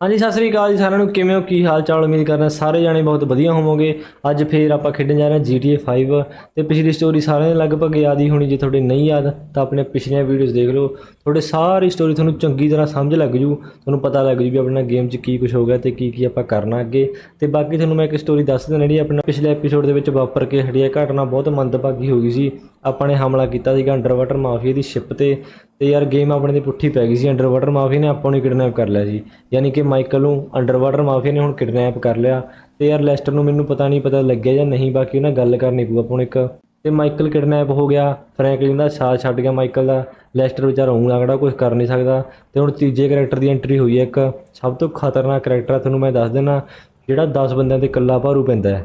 ਹਾਂਜੀ, ਸਤਿ ਸ੍ਰੀ ਅਕਾਲ ਜੀ ਸਾਰਿਆਂ ਨੂੰ। ਕਿਵੇਂ ਹੋ? ਕੀ ਹਾਲ ਚਾਲ ਉਮੀਦ ਕਰਦਾ ਸਾਰੇ ਜਾਣੇ ਬਹੁਤ ਵਧੀਆ ਹੋਵੋਗੇ। ਅੱਜ ਫੇਰ ਆਪਾਂ ਖੇਡਣ ਜਾ ਰਹੇ ਹਾਂ GTA 5 ਤੇ ਪਿਛਲੀ ਸਟੋਰੀ ਸਾਰਿਆਂ ਦੇ ਲਗਭਗ ਯਾਦ ਹੀ ਹੋਣੀ ਜੇ ਤੁਹਾਡੇ ਨਹੀਂ ਯਾਦ, ਤਾਂ ਆਪਣੇ ਪਿਛਲੀਆਂ ਵੀਡੀਓਜ਼ ਦੇਖ ਲਓ। ਤੁਹਾਡੇ ਸਾਰੀ ਸਟੋਰੀ ਤੁਹਾਨੂੰ ਚੰਗੀ ਤਰ੍ਹਾਂ ਸਮਝ ਲੱਗ ਜੂ। ਤੁਹਾਨੂੰ ਪਤਾ ਲੱਗ ਜੂ ਵੀ ਆਪਣਾ ਗੇਮ 'ਚ ਕੀ ਕੁਝ ਹੋ ਗਿਆ ਤੇ ਕੀ ਕੀ ਆਪਾਂ ਕਰਨਾ ਅੱਗੇ। ਤੇ ਬਾਕੀ ਤੁਹਾਨੂੰ ਮੈਂ ਇੱਕ ਸਟੋਰੀ ਦੱਸ ਦਿੰਦਾ ਜਿਹੜੀ ਆਪਣਾ ਪਿਛਲੇ ਐਪੀਸੋਡ ਦੇ ਵਿੱਚ ਵਾਪਰ ਕੇ ਹਟੀ ਹੈ ਘਟਨਾ ਬਹੁਤ ਮੰਦਭਾਗੀ ਹੋ ਗਈ ਸੀ। ਆਪਾਂ ਨੇ ਹਮਲਾ ਕੀਤਾ ਸੀਗਾ ਅੰਡਰਵਾਟਰ ਮਾਫੀਆ ਦੀ ਸ਼ਿਪ ਤੇ। ਤੇ ਯਾਰ ਗੇਮ ਆਪਣੇ ਦੀ ਪੁੱਠੀ ਪੈ ਗਈ ਸੀ ਅੰਡਰ ਵਾਟਰ ਮਾਫੀਆ ਨੇ ਆਪਾਂ ਨੂੰ ਕਿਡਨੈਪ ਕਰ ਲਿਆ ਸੀ। ਯਾਨੀ ਕਿ ਮਾਈਕਲ ਨੂੰ ਅੰਡਰ ਵਾਟਰ ਮਾਫੀਆ ਨੇ ਹੁਣ ਕਿਡਨੈਪ ਕਰ ਲਿਆ ਤੇ ਯਾਰ ਲੈਸਟਰ ਨੂੰ ਮੈਨੂੰ ਪਤਾ ਨਹੀਂ ਪਤਾ ਲੱਗਿਆ ਜਾਂ ਨਹੀਂ, ਬਾਕੀ ਉਹਨਾਂ ਗੱਲ ਕਰਨੀ ਪਊ ਆਪਾਂ ਨੂੰ ਇੱਕ। ਤੇ ਮਾਈਕਲ ਕਿਡਨੈਪ ਹੋ ਗਿਆ ਫਰੈਂਕਲਿਨ ਦਾ ਸਾਥ ਛੱਡ ਗਿਆ ਮਾਈਕਲ ਦਾ ਲੈਸਟਰ ਵਿਚਾਰਾ ਊਂ ਲੱਗਦਾ ਕੁਝ ਕਰ ਨਹੀਂ ਸਕਦਾ। ਤੇ ਹੁਣ ਤੀਜੇ ਕੈਰੈਕਟਰ ਦੀ ਐਂਟਰੀ ਹੋਈ ਹੈ ਇੱਕ, ਸਭ ਤੋਂ ਖਤਰਨਾਕ ਕੈਰੈਕਟਰ ਆ, ਤੁਹਾਨੂੰ ਮੈਂ ਦੱਸ ਦਿੰਦਾ ਜਿਹੜਾ 10 ਬੰਦਿਆਂ ਤੇ ਇਕੱਲਾ ਭਾਰੂ ਪੈਂਦਾ ਹੈ।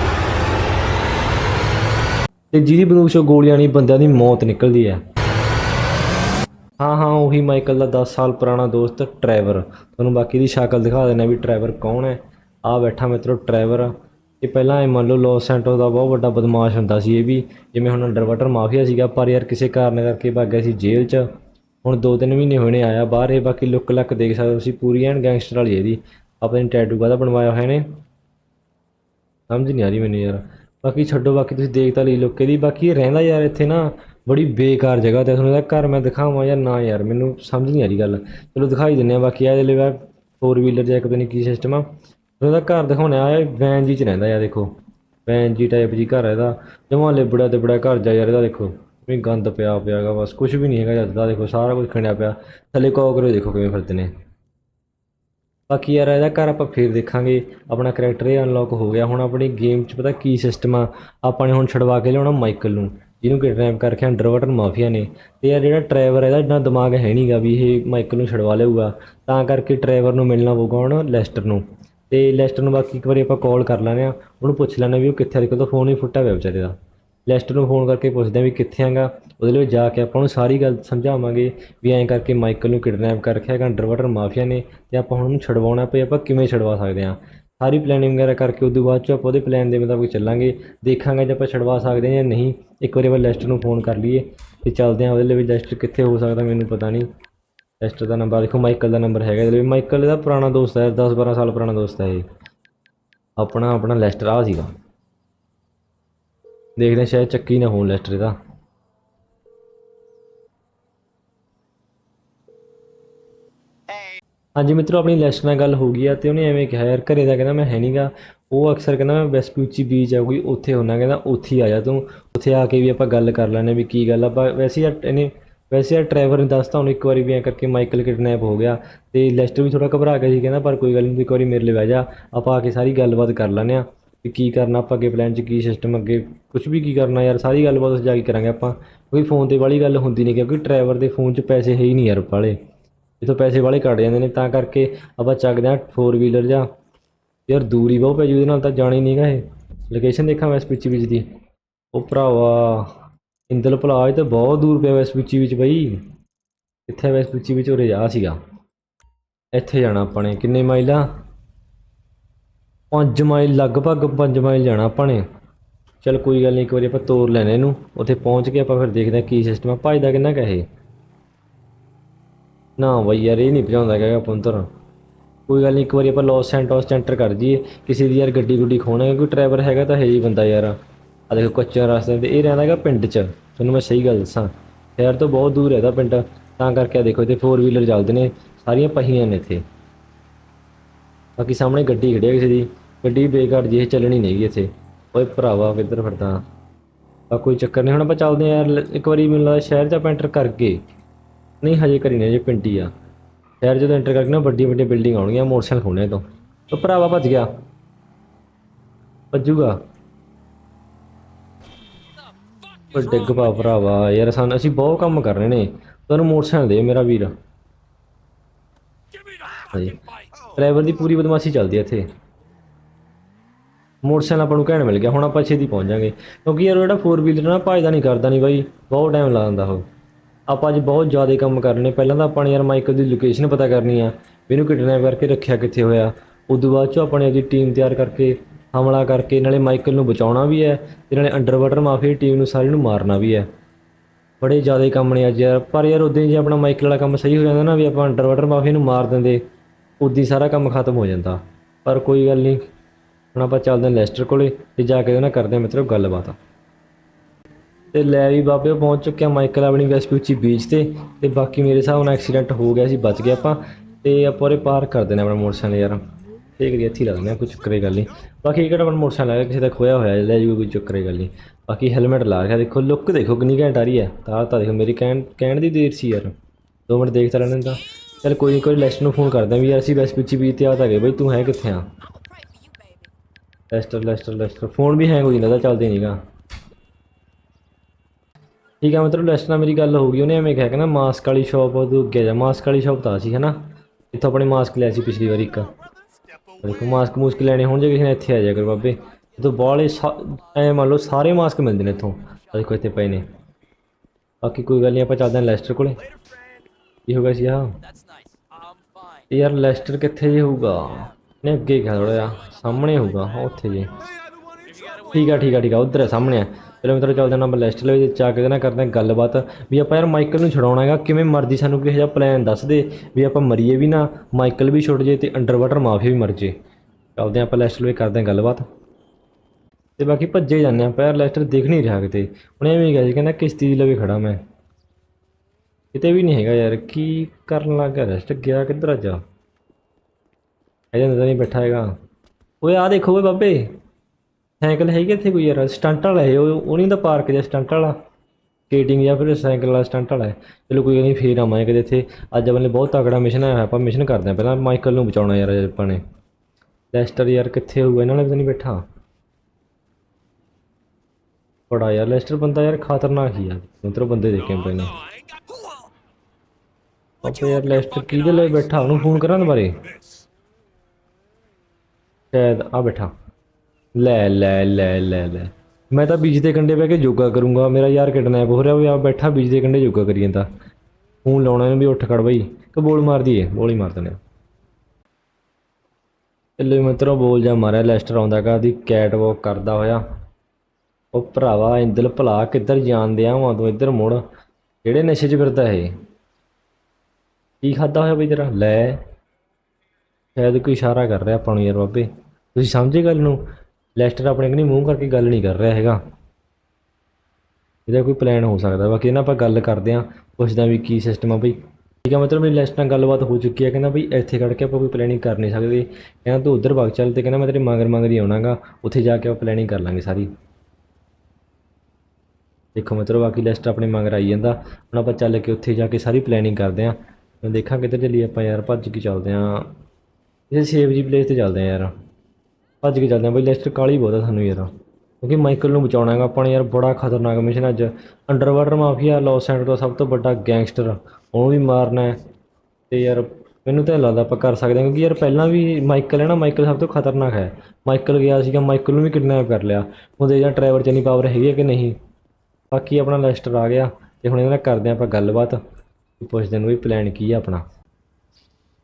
ਤੇ ਜਿਹਦੀ ਬੰਦੂਕ ਚੋਂ ਗੋਲੀਆਂ ਨਹੀਂ ਬੰਦਿਆਂ ਦੀ ਮੌਤ ਨਿਕਲਦੀ ਹੈ। ਹਾਂ ਹਾਂ, ਉਹੀ ਮਾਈਕਲ ਦਾ 10 ਸਾਲ ਪੁਰਾਣਾ ਦੋਸਤ, ਟਰੈਵਰ। ਤੁਹਾਨੂੰ ਬਾਕੀ ਦੀ ਸ਼ਕਲ ਦਿਖਾ ਦੇਣਾ ਵੀ ਟਰੈਵਰ ਕੌਣ ਹੈ। ਆ ਬੈਠਾ ਮਿੱਤਰੋ, ਟਰੈਵਰ। ਇਹ ਪਹਿਲਾਂ ਇਹ ਮੰਨ ਲਓ ਲਾਸ ਸੈਂਟੋ ਦਾ ਬਹੁਤ ਵੱਡਾ ਬਦਮਾਸ਼ ਹੁੰਦਾ ਸੀ ਇਹ ਵੀ, ਜਿਵੇਂ ਹੁਣ ਅੰਡਰ ਵਾਟਰ ਮਾਫੀਆ ਸੀਗਾ, ਪਰ ਯਾਰ ਕਿਸੇ ਕਾਰਨ ਕਰਕੇ ਭੱਗ ਗਿਆ ਸੀ ਜੇਲ੍ਹ 'ਚ। ਹੁਣ 2-3 ਮਹੀਨੇ ਹੋਏ ਨੇ ਆਇਆ ਬਾਹਰ, ਇਹ ਬਾਕੀ ਲੁੱਕ ਲੱਕ ਦੇਖ ਸਕਦੇ ਹੋ ਤੁਸੀਂ, ਪੂਰੀ ਐਨ ਗੈਂਗਸਟਰ ਵਾਲੀ ਇਹਦੀ। ਆਪਣੇ ਟੈਟੂ ਕਾਹਦਾ ਬਣਵਾਇਆ ਹੋਇਆ ਨੇ? ਸਮਝ ਨਹੀਂ ਆ ਰਹੀ ਮੈਨੂੰ ਯਾਰ। ਬਾਕੀ ਛੱਡੋ, ਬਾਕੀ ਤੁਸੀਂ ਦੇਖ ਤਾਂ ਲਈ ਲੋਕੇ ਦੀ ਬਾਕੀ ਰਹਿੰਦਾ ਯਾਰ ਇੱਥੇ ਨਾ ਬੜੀ ਬੇਕਾਰ ਜਗ੍ਹਾ ਤੇ ਤੁਹਾਨੂੰ ਇਹਦਾ ਘਰ ਮੈਂ ਦਿਖਾਵਾਂ ਜਾਂ ਨਾ ਯਾਰ, ਮੈਨੂੰ ਸਮਝ ਨਹੀਂ ਆ ਰਹੀ ਗੱਲ। ਚਲੋ ਦਿਖਾਈ ਦਿੰਨੇ ਆ ਬਾਕੀ ਇਹਦੇ ਲਈ ਫੋਰ ਵੀਲਰ ਜਾਂ ਇੱਕ ਪਤਾ ਨਹੀਂ ਕੀ ਸਿਸਟਮ ਆ। ਉਹਦਾ ਘਰ ਦਿਖਾਉਣਾ ਆ ਵੈਨ ਜੀ ਚ ਰਹਿੰਦਾ ਯਾਰ ਦੇਖੋ। ਵੈਨ ਜੀ ਟਾਈਪ ਜੀ ਘਰ ਇਹਦਾ। ਜਮਾਂ ਲਿਬੜਾ ਤੇ ਬੜਾ ਘਰ ਜਾ ਯਾਰ ਇਹਦਾ ਦੇਖੋ। ਵੀ ਗੰਦ ਪਿਆ ਪਿਆਗਾ ਬਸ ਕੁਝ ਵੀ ਨਹੀਂ ਹੈਗਾ ਜਦ ਦਾ ਦੇਖੋ, ਸਾਰਾ ਕੁਝ ਖਣਿਆ ਪਿਆ। ਥੱਲੇ ਕੋਕਰੋਚ ਦੇਖੋ ਕਿਵੇਂ ਫਿਰਦੇ ਨੇ। ਬਾਕੀ ਯਾਰ ਇਹਦਾ ਘਰ ਆਪਾਂ ਫੇਰ ਦੇਖਾਂਗੇ। ਆਪਣਾ ਕੈਰੈਕਟਰ ਇਹ ਅਨਲੌਕ ਹੋ ਗਿਆ। ਹੁਣ ਆਪਣੀ ਗੇਮ 'ਚ ਪਤਾ ਕੀ ਸਿਸਟਮ ਆ? ਆਪਾਂ ਨੇ ਹੁਣ ਛਡਵਾ ਕੇ ਲਿਆਉਣਾ ਮਾਈਕਲ ਨੂੰ। ਜਿਹਨੂੰ ਕਿਡਨੈਪ ਕਰਕੇ ਅੰਡਰਵਾਟਰ ਮਾਫੀਆ ਨੇ। ਤੇ ਯਾਰ ਜਿਹੜਾ ਡਰਾਈਵਰ ਇਹਦਾ ਇੰਨਾ ਦਿਮਾਗ ਹੈ ਨਹੀਂਗਾ ਵੀ ਇਹ ਮਾਈਕਲ ਨੂੰ ਛਡਵਾ ਲਊਗਾ। ਤਾਂ ਕਰਕੇ ਡਰਾਈਵਰ ਨੂੰ ਮਿਲਣਾ ਪਊਗਾ ਹੁਣ ਲੈਸਟਰ ਨੂੰ। ਤੇ ਲੈਸਟਰ ਨੂੰ ਬਾਕੀ ਇੱਕ ਵਾਰੀ ਆਪਾਂ ਕਾਲ ਕਰ ਲੈਂਦੇ ਆ ਉਹਨੂੰ ਪੁੱਛ ਲੈਂਦੇ ਵੀ ਉਹ ਕਿੱਥੇ ਆ। ਦੇਖੋ ਫੋਨ ਹੀ ਫੁੱਟਾ ਹੋਇਆ ਵਿਚਾਰੇ ਦਾ। ਲੈਸਟਰ ਨੂੰ ਫੋਨ ਕਰਕੇ ਪੁੱਛਦੇ ਆ ਵੀ ਕਿੱਥੇ ਆਂਗਾ ਉਹਦੇ ਲਈ ਜਾ ਕੇ ਆਪਾਂ ਉਹਨੂੰ ਸਾਰੀ ਗੱਲ ਸਮਝਾਵਾਂਗੇ ਵੀ ਐਂ ਕਰਕੇ ਮਾਈਕਲ ਨੂੰ ਕਿਡਨੈਪ ਕਰਕੇ ਰੱਖਿਆ ਹੈਗਾ ਅੰਡਰਵਾਟਰ ਮਾਫੀਆ ਨੇ। ਤੇ ਆਪਾਂ ਹੁਣ ਉਹਨੂੰ ਛਡਵਾਉਣਾ ਪਏ ਆਪਾਂ ਕਿਵੇਂ ਛਡਵਾ ਸਕਦੇ ਹਾਂ। ਸਾਰੀ ਪਲੈਨਿੰਗ ਵਗੈਰਾ ਕਰਕੇ ਉਦੋਂ ਬਾਅਦ ਚ ਆਪਾਂ ਉਹਦੇ ਪਲਾਨ ਦੇ ਮੁਤਾਬਿਕ ਚੱਲਾਂਗੇ। ਦੇਖਾਂਗੇ ਜੇ ਆਪਾਂ ਛਡਵਾ ਸਕਦੇ ਹਾਂ ਜਾਂ ਨਹੀਂ। ਇੱਕ ਵਾਰੀ ਆਪਾਂ ਲੈਸਟਰ ਨੂੰ ਫੋਨ ਕਰ ਲਈਏ ਤੇ ਚੱਲਦੇ ਹਾਂ ਉਹਦੇ ਲਈ ਵੀ ਲੈਸਟਰ ਕਿੱਥੇ ਹੋ ਸਕਦਾ ਮੈਨੂੰ ਪਤਾ ਨਹੀਂ। ਲੈਸਟਰ ਦਾ ਨੰਬਰ ਦੇਖੋ ਮਾਈਕਲ ਦਾ ਨੰਬਰ ਹੈਗਾ ਇਹਦੇ ਲਈ। ਮਾਈਕਲ ਇਹਦਾ ਪੁਰਾਣਾ ਦੋਸਤ ਹੈ 10 12 ਸਾਲ ਪੁਰਾਣਾ ਦੋਸਤ ਹੈ ਇਹ। ਆਪਣਾ ਆਪਣਾ ਲੈਸਟਰ ਆ ਸੀਗਾ। ਦੇਖਦੇ ਹਾਂ ਸ਼ਾਇਦ ਚੱਕੀ ਨਾ ਹੋਣ ਲੈਸਟਰ ਇਹਦਾ। ਹਾਂਜੀ ਮਿੱਤਰੋ, ਆਪਣੀ ਲੈਸਟਰ ਨਾਲ ਗੱਲ ਹੋ ਗਈ ਆ ਤੇ ਉਹਨੇ ਐਵੇਂ ਕਿਹਾ, ਯਾਰ ਘਰੇ ਦਾ ਕਹਿੰਦਾ ਮੈਂ ਹੈ ਨਹੀਂਗਾ ਉਹ ਅਕਸਰ ਕਹਿੰਦਾ, ਮੈਂ ਵੈਸਪੂਚੀ ਬੀਚ ਆ ਕੋਈ ਉੱਥੇ ਹੁੰਨਾ ਕਹਿੰਦਾ, ਉੱਥੇ ਹੀ ਆ ਜਾ ਤੂੰ, ਉੱਥੇ ਆ ਕੇ ਵੀ ਆਪਾਂ ਗੱਲ ਕਰ ਲੈਣੇ ਵੀ ਕੀ ਗੱਲ ਆਪਾਂ ਵੈਸੇ ਯਾਰ ਇਹਨੇ, ਵੈਸੇ ਯਾਰ ਡਰਾਈਵਰ ਨੇ ਦੱਸਤਾ ਉਹਨੂੰ ਇੱਕ ਵਾਰੀ ਵੀ ਐਂ ਕਰਕੇ ਮਾਈਕਲ ਕਿਡਨੈਪ ਹੋ ਗਿਆ ਤੇ ਲੈਸਟਰ ਵੀ ਥੋੜਾ ਘਬਰਾ ਗਿਆ ਸੀ, ਕਹਿੰਦਾ, ਪਰ ਕੋਈ ਗੱਲ ਨਹੀਂ ਤੂੰ ਇੱਕ ਵਾਰੀ ਮੇਰੇ ਲਈ ਬਹਿ ਜਾ, ਆਪਾਂ ਆ ਕੇ ਸਾਰੀ ਗੱਲਬਾਤ ਕਰ ਲੈਂਦੇ ਆ ਵੀ ਕੀ ਕਰਨਾ, ਆਪਾਂ ਅੱਗੇ ਪਲਾਨ 'ਚ ਕੀ ਸਿਸਟਮ ਅੱਗੇ ਕੁਝ ਵੀ ਕੀ ਕਰਨਾ ਯਾਰ, ਸਾਰੀ ਗੱਲਬਾਤ ਉਸ ਜਾ ਕੇ ਕਰਾਂਗੇ ਆਪਾਂ। ਕੋਈ ਫੋਨ ਤੇ ਵਾਲੀ ਗੱਲ ਹੁੰਦੀ ਨਹੀਂ ਕਿਉਂਕਿ ਡਰਾਈਵਰ ਦੇ ਫੋਨ 'ਚ ਪੈਸੇ ਹੈ ਹੀ ਨਹੀਂ ਯਾਰ ਵਾਲੇ ਇਥੋਂ ਪੈਸੇ ਵਾਲੇ ਕੱਟ ਜਾਂਦੇ ਨੇ, ਤਾਂ ਕਰਕੇ ਆਪਾਂ ਚੱਕਦੇ ਆ 4 ਵੀਲਰ ਜਾਂ ਯਾਰ ਦੂਰੀ ਬਹੁਤ ਪੈ ਜੂ ਇਹਦੇ ਨਾਲ, ਤਾਂ ਜਾਣਾ ਹੀ ਨਹੀਂਗਾ ਇਹ। ਲੋਕੇਸ਼ਨ ਦੇਖਾਂ ਵੈਸ ਪਿੱਛੇ ਵਿੱਚ ਦੀ। ਉਹ ਭਰਾਵਾ, ਇੰਦਲ ਭਲਾ, ਇਹ ਤਾਂ ਬਹੁਤ ਦੂਰ ਪਿਆ ਵੈਸ ਪਿੱਛੇ ਵਿੱਚ ਬਈ। ਕਿੱਥੇ ਵੈਸ ਪਿੱਛੇ ਵਿੱਚ ਉਰੇ ਜਾ ਸੀਗਾ। ਇੱਥੇ ਜਾਣਾ ਆਪਾਂ ਨੇ, ਕਿੰਨੇ ਮਾਈਲ ਆ? 5 ਮਾਈਲ ਲਗਭਗ 5 ਮਾਈਲ ਜਾਣਾ ਆਪਾਂ ਨੇ। ਚਲ ਕੋਈ ਗੱਲ ਨਹੀਂ ਇੱਕ ਵਾਰੀ ਆਪਾਂ ਤੋਰ ਲੈਣੇ ਇਹਨੂੰ। ਉੱਥੇ ਪਹੁੰਚ ਕੇ ਆਪਾਂ ਫਿਰ ਦੇਖਦੇ ਹਾਂ ਕੀ ਸਿਸਟਮ ਆ। ਭਜਦਾ ਕਿੰਨਾ ਕੁ ਇਹ? ਨਾ ਬਈ ਯਾਰ, ਇਹ ਨਹੀਂ ਪਹੁੰਚਾਉਂਦਾ ਹੈਗਾ ਪੁੰਤਰ ਕੋਈ ਗੱਲ ਨਹੀਂ ਇੱਕ ਵਾਰੀ ਆਪਾਂ ਲਾਸ ਸੈਂਟੋਸ ਸੈਂਟਰ ਕਰ ਜੀਏ ਕਿਸੇ ਦੀ ਯਾਰ ਗੱਡੀ ਗੁੱਡੀ ਖੋਣਾ ਕੋਈ ਡਰਾਈਵਰ ਹੈਗਾ ਤਾਂ ਹੈ ਹੀ ਬੰਦਾ ਯਾਰ। ਆ ਦੇਖੋ ਕੱਚਾ ਰਸਤੇ ਤੇ ਇਹ ਰਹਿੰਦਾ ਹੈਗਾ ਪਿੰਡ 'ਚ। ਤੁਹਾਨੂੰ ਮੈਂ ਸਹੀ ਗੱਲ ਦੱਸਾਂ। ਸ਼ਹਿਰ ਤੋਂ ਬਹੁਤ ਦੂਰ ਹੈ ਪਿੰਡ। ਤਾਂ ਕਰਕੇ ਆ ਦੇਖੋ, ਇੱਥੇ 4 ਵੀਲਰ ਚੱਲਦੇ ਨੇ। ਸਾਰੀਆਂ ਪਹੀਆਂ ਨੇ ਇੱਥੇ। ਬਾਕੀ ਸਾਹਮਣੇ ਗੱਡੀ ਖੜੀ ਹੈ ਕਿਸੇ ਦੀ। ਗੱਡੀ ਬੇਕਾਰ ਜੀ ਇਹ ਚੱਲਣੀ ਨਹੀਂ ਹੈਗੀ ਇੱਥੇ। ਓਏ ਭਰਾਵਾ, ਕਿੱਧਰ ਫਿਰਦਾ? ਆ ਕੋਈ ਚੱਕਰ ਨਹੀਂ ਹੁਣ ਆਪਾਂ ਚੱਲਦੇ ਆ ਯਾਰ। ਇੱਕ ਵਾਰੀ ਮੈਨੂੰ ਲੱਗਦਾ ਸ਼ਹਿਰ 'ਚ ਆਪਾਂ ਐਂਟਰ ਕਰਕੇ ਨਹੀਂ, ਹਜੇ ਕਰੀ ਨਹੀਂ ਜੇ ਪਿੰਡੀ ਆ। ਸ਼ਹਿਰ ਜਦੋਂ ਐਂਟਰ ਕਰਕੇ ਨਾ ਵੱਡੀ ਵੱਡੀ ਬਿਲਡਿੰਗ ਆਉਣਗੀਆਂ, ਮੋਟਰਸਾਈਕਲ ਖੋਣੇ ਤੋਂ। ਉਹ ਭਰਾਵਾ ਭੱਜ ਗਿਆ। ਭੱਜੂਗਾ। ਉਹ ਡਿੱਗ ਪਾ ਭਰਾਵਾ। ਯਾਰ ਸਾਨੂੰ, ਅਸੀਂ ਬਹੁਤ ਕੰਮ ਕਰ ਰਹੇ ਨੇ। ਤੁਹਾਨੂੰ ਮੋਟਰਸਾਈਕਲ ਦੇ ਮੇਰਾ ਵੀਰ। ਹਾਂਜੀ। ਡਰਾਈਵਰ ਦੀ ਪੂਰੀ ਬਦਮਾਸ਼ੀ ਚੱਲਦੀ ਹੈ ਇੱਥੇ। ਮੋਟਰਸਾਈਕਲ ਆਪਾਂ ਨੂੰ ਕਹਿਣ ਮਿਲ ਗਿਆ। ਹੁਣ ਆਪਾਂ ਛੇਤੀ ਪਹੁੰਚ ਜਾਾਂਗੇ। ਕਿਉਂਕਿ ਯਾਰ ਜਿਹੜਾ 4 ਵੀਲਰ ਨਾ, ਭੱਜਦਾ ਨਹੀਂ, ਕਰਦਾ ਨਹੀਂ ਬਾਈ। ਬਹੁਤ ਟਾਈਮ ਲਾ ਦਿੰਦਾ ਉਹ। ਆਪਾਂ ਅੱਜ ਬਹੁਤ ਜ਼ਿਆਦਾ ਕੰਮ ਕਰਨੇ। ਪਹਿਲਾਂ ਤਾਂ ਆਪਾਂ ਨੇ ਯਾਰ ਮਾਈਕਲ ਦੀ ਲੋਕੇਸ਼ਨ ਪਤਾ ਕਰਨੀ ਆ, ਵੀ ਇਹਨੂੰ ਕਿਡਨੈਪ ਕਰਕੇ ਰੱਖਿਆ ਕਿੱਥੇ ਹੋਇਆ। ਉਦੋਂ ਬਾਅਦ ਚੋਂ ਆਪਣੇ ਨੇ ਟੀਮ ਤਿਆਰ ਕਰਕੇ, ਹਮਲਾ ਕਰਕੇ, ਨਾਲੇ ਮਾਈਕਲ ਨੂੰ ਬਚਾਉਣਾ ਵੀ ਹੈ ਤੇ ਨਾਲੇ ਅੰਡਰਵਾਟਰ ਮਾਫੀਆ ਦੀ ਟੀਮ ਨੂੰ ਸਾਰੀ ਨੂੰ ਮਾਰਨਾ ਵੀ ਹੈ। ਬੜੇ ਜ਼ਿਆਦਾ ਕੰਮ ਨੇ ਅੱਜ ਯਾਰ। ਪਰ ਯਾਰ ਉਦੋਂ ਜੇ ਆਪਣਾ ਮਾਈਕਲ ਵਾਲਾ ਕੰਮ ਸਹੀ ਹੋ ਜਾਂਦਾ ਨਾ, ਵੀ ਆਪਾਂ ਅੰਡਰ ਵਾਟਰ ਮਾਫੀਆ ਨੂੰ ਮਾਰ ਦਿੰਦੇ, ਉਦੀ ਸਾਰਾ ਕੰਮ ਖਤਮ ਹੋ ਜਾਂਦਾ। ਪਰ ਕੋਈ ਗੱਲ ਨਹੀਂ, ਹੁਣ ਆਪਾਂ ਚੱਲਦੇ ਹਾਂ ਲੈਸਟਰ ਕੋਲੇ ਤੇ ਜਾ ਕੇ ਉਹਨਾਂ ਕਰਦੇ ਹਾਂ ਮਿੱਤਰੋ ਗੱਲਬਾਤ। ਤੇ ਲੈ ਵੀ ਬਾਬੇ ਪਹੁੰਚ ਚੁੱਕਿਆ ਮਾਈਕਲ ਆਪਣੀ ਵੈਸਪੂਚੀ ਬੀਚ ਤੇ ਤੇ ਬਾਕੀ ਮੇਰੇ ਹਿਸਾਬ ਨਾਲ ਐਕਸੀਡੈਂਟ ਹੋ ਗਿਆ ਸੀ, ਬਚ ਗਏ ਆਪਾਂ, ਤੇ ਆਪਾਂ ਉਰੇ ਪਾਰ ਕਰ ਦੇਣਾ ਆਪਣਾ ਮੋਟਰਸਾਈਕਲ ਯਾਰ। ਠੀਕ ਹੈ ਇੱਥੇ ਹੀ ਲਾ ਦਿੰਦੇ ਹਾਂ, ਕੋਈ ਚੱਕਰੇ ਗੱਲ ਨਹੀਂ। ਬਾਕੀ ਇਹ ਕਿਹੜਾ ਆਪਣਾ ਮੋਟਰਸਾਈਕਲ ਹੈ ਕਿਸੇ ਦਾ ਖੋਇਆ ਹੋਇਆ, ਲੈ ਜੂ ਕੋਈ ਚੱਕਰੇ ਗੱਲ ਨਹੀਂ। ਬਾਕੀ ਹੈਲਮਟ ਲਾ ਰਿਹਾ ਦੇਖੋ, ਲੁੱਕ ਦੇਖੋ ਕਿੰਨੀ ਘੈਂਟ ਆ ਰਹੀ ਹੈ। ਤਾਰ ਤਾਂ ਦੇਖੋ, ਮੇਰੀ ਕਹਿਣ ਕਹਿਣ ਦੀ ਦੇਰ ਸੀ ਯਾਰ। ਦੋ ਮਿੰਟ ਦੇਖ ਤਾਂ ਲੈਣ ਚਲ ਕੋਈ ਨਹੀਂ ਕੋਈ ਲੈਸਟਰ ਨੂੰ ਫੋਨ ਕਰਦਾ ਵੀ ਯਾਰ, ਅਸੀਂ ਬੈਸ ਵੈਸਪੂਚੀ ਬੀਚ ਤੇ ਆ ਤਾਂ ਗਏ, ਬਈ ਤੂੰ ਹੈ ਕਿੱਥੇ ਆ? ਲੈਸਟਰ ਲੈਸਟਰ ਲੈਸਟਰ, ਫੋਨ ਵੀ ਹੈਂਗ ਹੋ ਜਾਂਦਾ, ਚੱਲਦੇ ਨਹੀਂਗਾ ਠੀਕ ਆ ਮਤਲਬ ਲੈਸਟਰ ਨਾਲ ਮੇਰੀ ਗੱਲ ਹੋ ਗਈ, ਉਹਨੇ ਐਵੇਂ ਕਿਹਾ ਕਿ ਮਾਸਕ ਵਾਲੀ ਸ਼ਾਪ ਤੋਂ ਅੱਗੇ ਜਾ। ਮਾਸਕ ਵਾਲੀ ਸ਼ਾਪ ਤਾਂ ਸੀ, ਹਨਾ? ਇੱਥੋਂ ਆਪਣੇ ਮਾਸਕ ਲਿਆ ਸੀ ਪਿਛਲੀ ਵਾਰੀ ਇੱਕ। ਦੇਖੋ ਮਾਸਕ ਮੂਸਕ ਲੈਣੇ ਹੋਣ ਜੇ ਕਿਸੇ ਨੇ ਇੱਥੇ ਆ ਜਾਇਆ ਕਰੋ ਬਾਬੇ। ਇਦੋਂ ਬਾਹਲੇ ਐ ਮੰਨ ਲਓ, ਸਾਰੇ ਮਾਸਕ ਮਿਲਦੇ ਨੇ ਇੱਥੋਂ। ਦੇਖੋ, ਇੱਥੇ ਪਏ ਨੇ। ਬਾਕੀ ਕੋਈ ਗੱਲ ਨਹੀਂ ਆਪਾਂ ਚੱਲਦੇ ਹਾਂ ਲੈਸਟਰ ਕੋਲੇ। ਕੀ ਹੋ ਗਿਆ ਸੀ ਆ ਯਾਰ ਲੈਸਟਰ ਕਿੱਥੇ ਜੇ ਹੋਊਗਾ? ਨੇ ਅੱਗੇ ਗਿਆ ਥੋੜਾ ਜਿਹਾ, ਸਾਹਮਣੇ ਹੋਊਗਾ, ਉੱਥੇ ਜੇ। ਠੀਕ ਆ ਠੀਕ ਆ ਠੀਕ ਆ, ਉਧਰ ਹੈ ਸਾਹਮਣੇ ਆ। ਚਲੋ ਮਿੱਤਰੋ, ਚੱਲਦੇ ਹਾਂ ਨੰਬਰ ਲਿਸਟ ਲਈ ਚਾ ਕੇ ਨਾ ਕਰਦੇ ਹਾਂ ਗੱਲਬਾਤ। ਵੀ ਆਪਾਂ ਯਾਰ ਮਾਈਕਲ ਨੂੰ ਛਡਾਉਣਾ ਹੈਗਾ, ਕਿਵੇਂ ਮਰਜ਼ੀ ਸਾਨੂੰ ਕਿਸੇ ਜਿਹਾ ਪਲਾਨ ਦੱਸ ਦੇ ਵੀ ਆਪਾਂ ਮਰੀਏ ਵੀ ਨਾ, ਮਾਈਕਲ ਵੀ ਛੁੱਟ ਜੇ ਤੇ ਅੰਡਰ ਵਾਟਰ ਮਾਫੀਆ ਵੀ ਮਰ ਜੇ। ਚੱਲਦੇ ਹਾਂ, ਆਪਾਂ ਲਿਸਟ ਲਈ ਕਰਦੇ ਹਾਂ ਗੱਲਬਾਤ। ਤੇ ਬਾਕੀ ਭੱਜੇ ਜਾਂਦੇ ਆ ਪੈਰ ਲੈਸਟਰ ਦੇਖ ਨਹੀਂ ਰਿਹਾ ਕਿਤੇ। ਉਹਨੇ ਐਵੇਂ ਕਿਹਾ ਜੀ, ਕਹਿੰਦਾ ਕਿਸ਼ਤੀ ਦੀ ਲਵੇ ਖੜਾ ਮੈਂ। ਕਿਤੇ ਵੀ ਨਹੀਂ ਹੈਗਾ ਯਾਰ, ਕੀ ਕਰਨ ਲੱਗ ਗਿਆ ਰੈਸਟ ਗਿਆ ਕਿੱਧਰ ਆ ਜਾ ਇਹਦੇ ਨਹੀਂ ਬੈਠਾ ਹੈਗਾ। ਓਏ ਆ ਦੇਖੋ ਓਏ ਬਾਬੇ। ਸਾਈਕਲ ਹੈਗੇ ਇੱਥੇ ਕੋਈ ਯਾਰ, ਸਟੰਟ ਵਾਲਾ ਹੈ, ਉਹ ਉਹ ਨਹੀਂ ਦਾ ਪਾਰਕ ਜਿਹਾ ਸਟੰਟ ਵਾਲਾ ਸਕੇਟਿੰਗ ਜਾਂ ਫਿਰ ਸਾਈਕਲ ਵਾਲਾ ਸਟੰਟ ਵਾਲਾ ਹੈ। ਚਲੋ ਕੋਈ ਗੱਲ ਨਹੀਂ, ਫੇਰ ਆਵਾਂਗੇ ਕਿਤੇ ਇੱਥੇ। ਅੱਜ ਆਪਣੇ ਲਈ ਬਹੁਤ ਤਕੜਾ ਮਿਸ਼ਨ ਆਇਆ, ਆਪਾਂ ਮਿਸ਼ਨ ਕਰਦੇ ਹਾਂ। ਪਹਿਲਾਂ ਮਾਈਕਲ ਨੂੰ ਬਚਾਉਣਾ ਯਾਰ ਆਪਾਂ ਨੇ। ਲੈਸਟਰ ਯਾਰ ਕਿੱਥੇ ਹੋਊਗਾ? ਇਹਨਾਂ ਨਾਲ ਵੀ ਤਾਂ ਨਹੀਂ ਬੈਠਾ। ਬੜਾ ਯਾਰ, ਲੈਸਟਰ ਬੰਦਾ ਯਾਰ ਖਤਰਨਾਕ ਹੀ ਆ। ਮਤਲਬ ਬੰਦੇ ਦੇਖੇ ਪਏ ਨੇ। ਆਪਾਂ ਯਾਰ ਲੈਸਟਰ ਕਿਹਦੇ ਲਈ ਬੈਠਾ? ਉਹਨੂੰ ਫੋਨ ਕਰਾਂ ਦੁਬਾਰੇ? ਸ਼ਾਇਦ ਆ ਬੈਠਾ। ਲੈ ਲੈ ਲੈ ਲੈ ਲੈ। ਮੈਂ ਤਾਂ ਬੀਜ ਦੇ ਕੰਢੇ ਬਹਿ ਕੇ ਯੋਗਾ ਕਰੂੰਗਾ। ਮੇਰਾ ਯਾਰ ਕਿਡਨੈਪ ਹੋ ਰਿਹਾ ਵੀ ਆ ਬੈਠਾ ਬੀਜ ਦੇ ਕੰਢੇ ਯੋਗਾ ਕਰੀ ਜਾਂਦਾ। ਫੋਨ ਲਾਉਣਾ ਇਹਨੂੰ ਵੀ ਉੱਠ ਖੜ ਬਈ। ਕਿ ਬੋਲ ਮਾਰ ਦਈਏ, ਬੋਲ ਹੀ ਮਾਰ ਦਿੰਦੇ ਚੱਲੇ ਮਿੱਤਰੋ, ਬੋਲ ਜਾ ਮਾਰਿਆ, ਲੈਸਟਰ ਆਉਂਦਾ ਕਾ ਦੀ ਕੈਟ ਵਾਕ ਕਰਦਾ ਹੋਇਆ। ਉਹ ਭਰਾਵਾ ਇੰਦਲ ਭਲਾ, ਕਿੱਧਰ ਜਾਂਦੇ ਆ ਵਾਂ ਤੂੰ? ਇੱਧਰ ਮੁੜ। ਕਿਹੜੇ ਨਸ਼ੇ 'ਚ ਫਿਰਦਾ ਇਹ? ਕੀ ਖਾਦਾ ਹੋਇਆ ਬਈ ਤੇਰਾ? ਲੈ। ਸ਼ਾਇਦ ਕੋਈ ਇਸ਼ਾਰਾ ਕਰ ਰਿਹਾ ਆਪਾਂ ਨੂੰ ਯਾਰ ਬਾਬੇ। ਤੁਸੀਂ ਸਮਝੇ ਗੱਲ ਨੂੰ? ਲੈਸਟਰ ਆਪਣੇ ਕਨੀ ਮੂੰਹ ਕਰਕੇ ਗੱਲ ਨਹੀਂ ਕਰ ਰਿਹਾ ਹੈਗਾ। ਇਹਦਾ ਕੋਈ ਪਲਾਨ ਹੋ ਸਕਦਾ। ਬਾਕੀ ਇਹਨਾਂ ਆਪਾਂ ਗੱਲ ਕਰਦੇ ਆਂ ਪੁੱਛਦਾ ਵੀ ਕੀ ਸਿਸਟਮ ਆ ਬਈ। ਠੀਕ ਆ, ਮਤਲਬ ਮੇਰੀ ਲੈਸਟ ਨਾਲ ਗੱਲਬਾਤ ਹੋ ਚੁੱਕੀ ਹੈ ਕਹਿੰਦਾ ਬਈ ਇੱਥੇ ਖੜ ਕੇ ਆਪਾਂ ਕੋਈ ਪਲੈਨਿੰਗ ਕਰ ਨਹੀਂ ਸਕਦੇ। ਕਹਿੰਦਾ ਤੂੰ ਉਧਰ ਵਗ ਚੱਲ ਤੇ ਕਹਿੰਦਾ ਮੈਂ ਤੇਰੇ ਮਗਰ ਮਗਰ ਹੀ ਆਉਣਾਗਾ। ਉੱਥੇ ਜਾ ਕੇ ਆਪਾਂ ਪਲੈਨਿੰਗ ਕਰ ਲਾਂਗੇ ਸਾਰੀ। ਦੇਖੋ, ਮਤਲਬ ਬਾਕੀ ਲਿਸਟ ਆਪਣੇ ਮਗਰ ਆਈ ਜਾਂਦਾ। ਹੁਣ ਆਪਾਂ ਚੱਲ ਕੇ ਉੱਥੇ ਜਾ ਕੇ ਸਾਰੀ ਪਲੈਨਿੰਗ ਕਰਦੇ ਆਂ ਮੈਂ ਦੇਖਾਂ ਕਿੱਧਰ ਚੱਲੀ ਆਪਾਂ ਯਾਰ, ਭੱਜ ਕੇ ਚੱਲਦੇ ਆਂ ਇਹ ਸੇਵ ਜੀ ਪਲੇਸ ਤੇ ਚੱਲਦੇ ਆਂ ਯਾਰ। ਭੱਜ ਕੇ ਚੱਲਦੇ ਆਂ ਬਈ ਲਿਸਟ ਕਾਲੀ ਬਹੁਤ ਆ ਸਾਨੂੰ ਯਾਰ। ਕਿਉਂਕਿ ਮਾਈਕਲ ਨੂੰ ਬਚਾਉਣਾ ਹੈਗਾ। ਆਪਾਂ ਨੇ ਯਾਰ ਬੜਾ ਖਤਰਨਾਕ ਮਿਸ਼ਨ ਅੱਜ। Under water mafia Los Angeles ਦਾ ਸਭ ਤੋਂ ਵੱਡਾ ਗੈਂਗਸਟਰ ਉਹਨੂੰ ਵੀ ਮਾਰਨਾ ਹੈ। ਤੇ ਯਾਰ ਮੈਨੂੰ ਤਾਂ ਇਹ ਲੱਗਦਾ ਆਪਾਂ ਕਰ ਸਕਦੇ ਹਾਂ। ਕਿਉਂਕਿ ਯਾਰ ਪਹਿਲਾਂ ਵੀ ਮਾਈਕਲ ਹੈ ਨਾ। ਮਾਈਕਲ ਸਭ ਤੋਂ ਖਤਰਨਾਕ ਹੈ। ਮਾਈਕਲ ਗਿਆ ਸੀਗਾ। ਮਾਈਕਲ ਨੂੰ ਵੀ ਕਿਡਨੈਪ ਕਰ ਲਿਆ। ਉਹਦੇ ਜਾਂ ਡਰਾਈਵਰ ਚ ਨਹੀਂ ਪਾਵਰ ਹੈਗੀ ਹੈ ਕਿ ਨਹੀਂ। ਬਾਕੀ ਆਪਣਾ ਲੈਸਟਰ ਆ ਗਿਆ। ਤੇ ਹੁਣ ਇਹਨਾਂ ਨਾਲ ਕਰਦੇ ਹਾਂ ਆਪਾਂ ਗੱਲਬਾਤ। ਪੁੱਛਦੇ ਨੂੰ ਵੀ ਪਲਾਨ ਕੀ ਆ ਆਪਣਾ।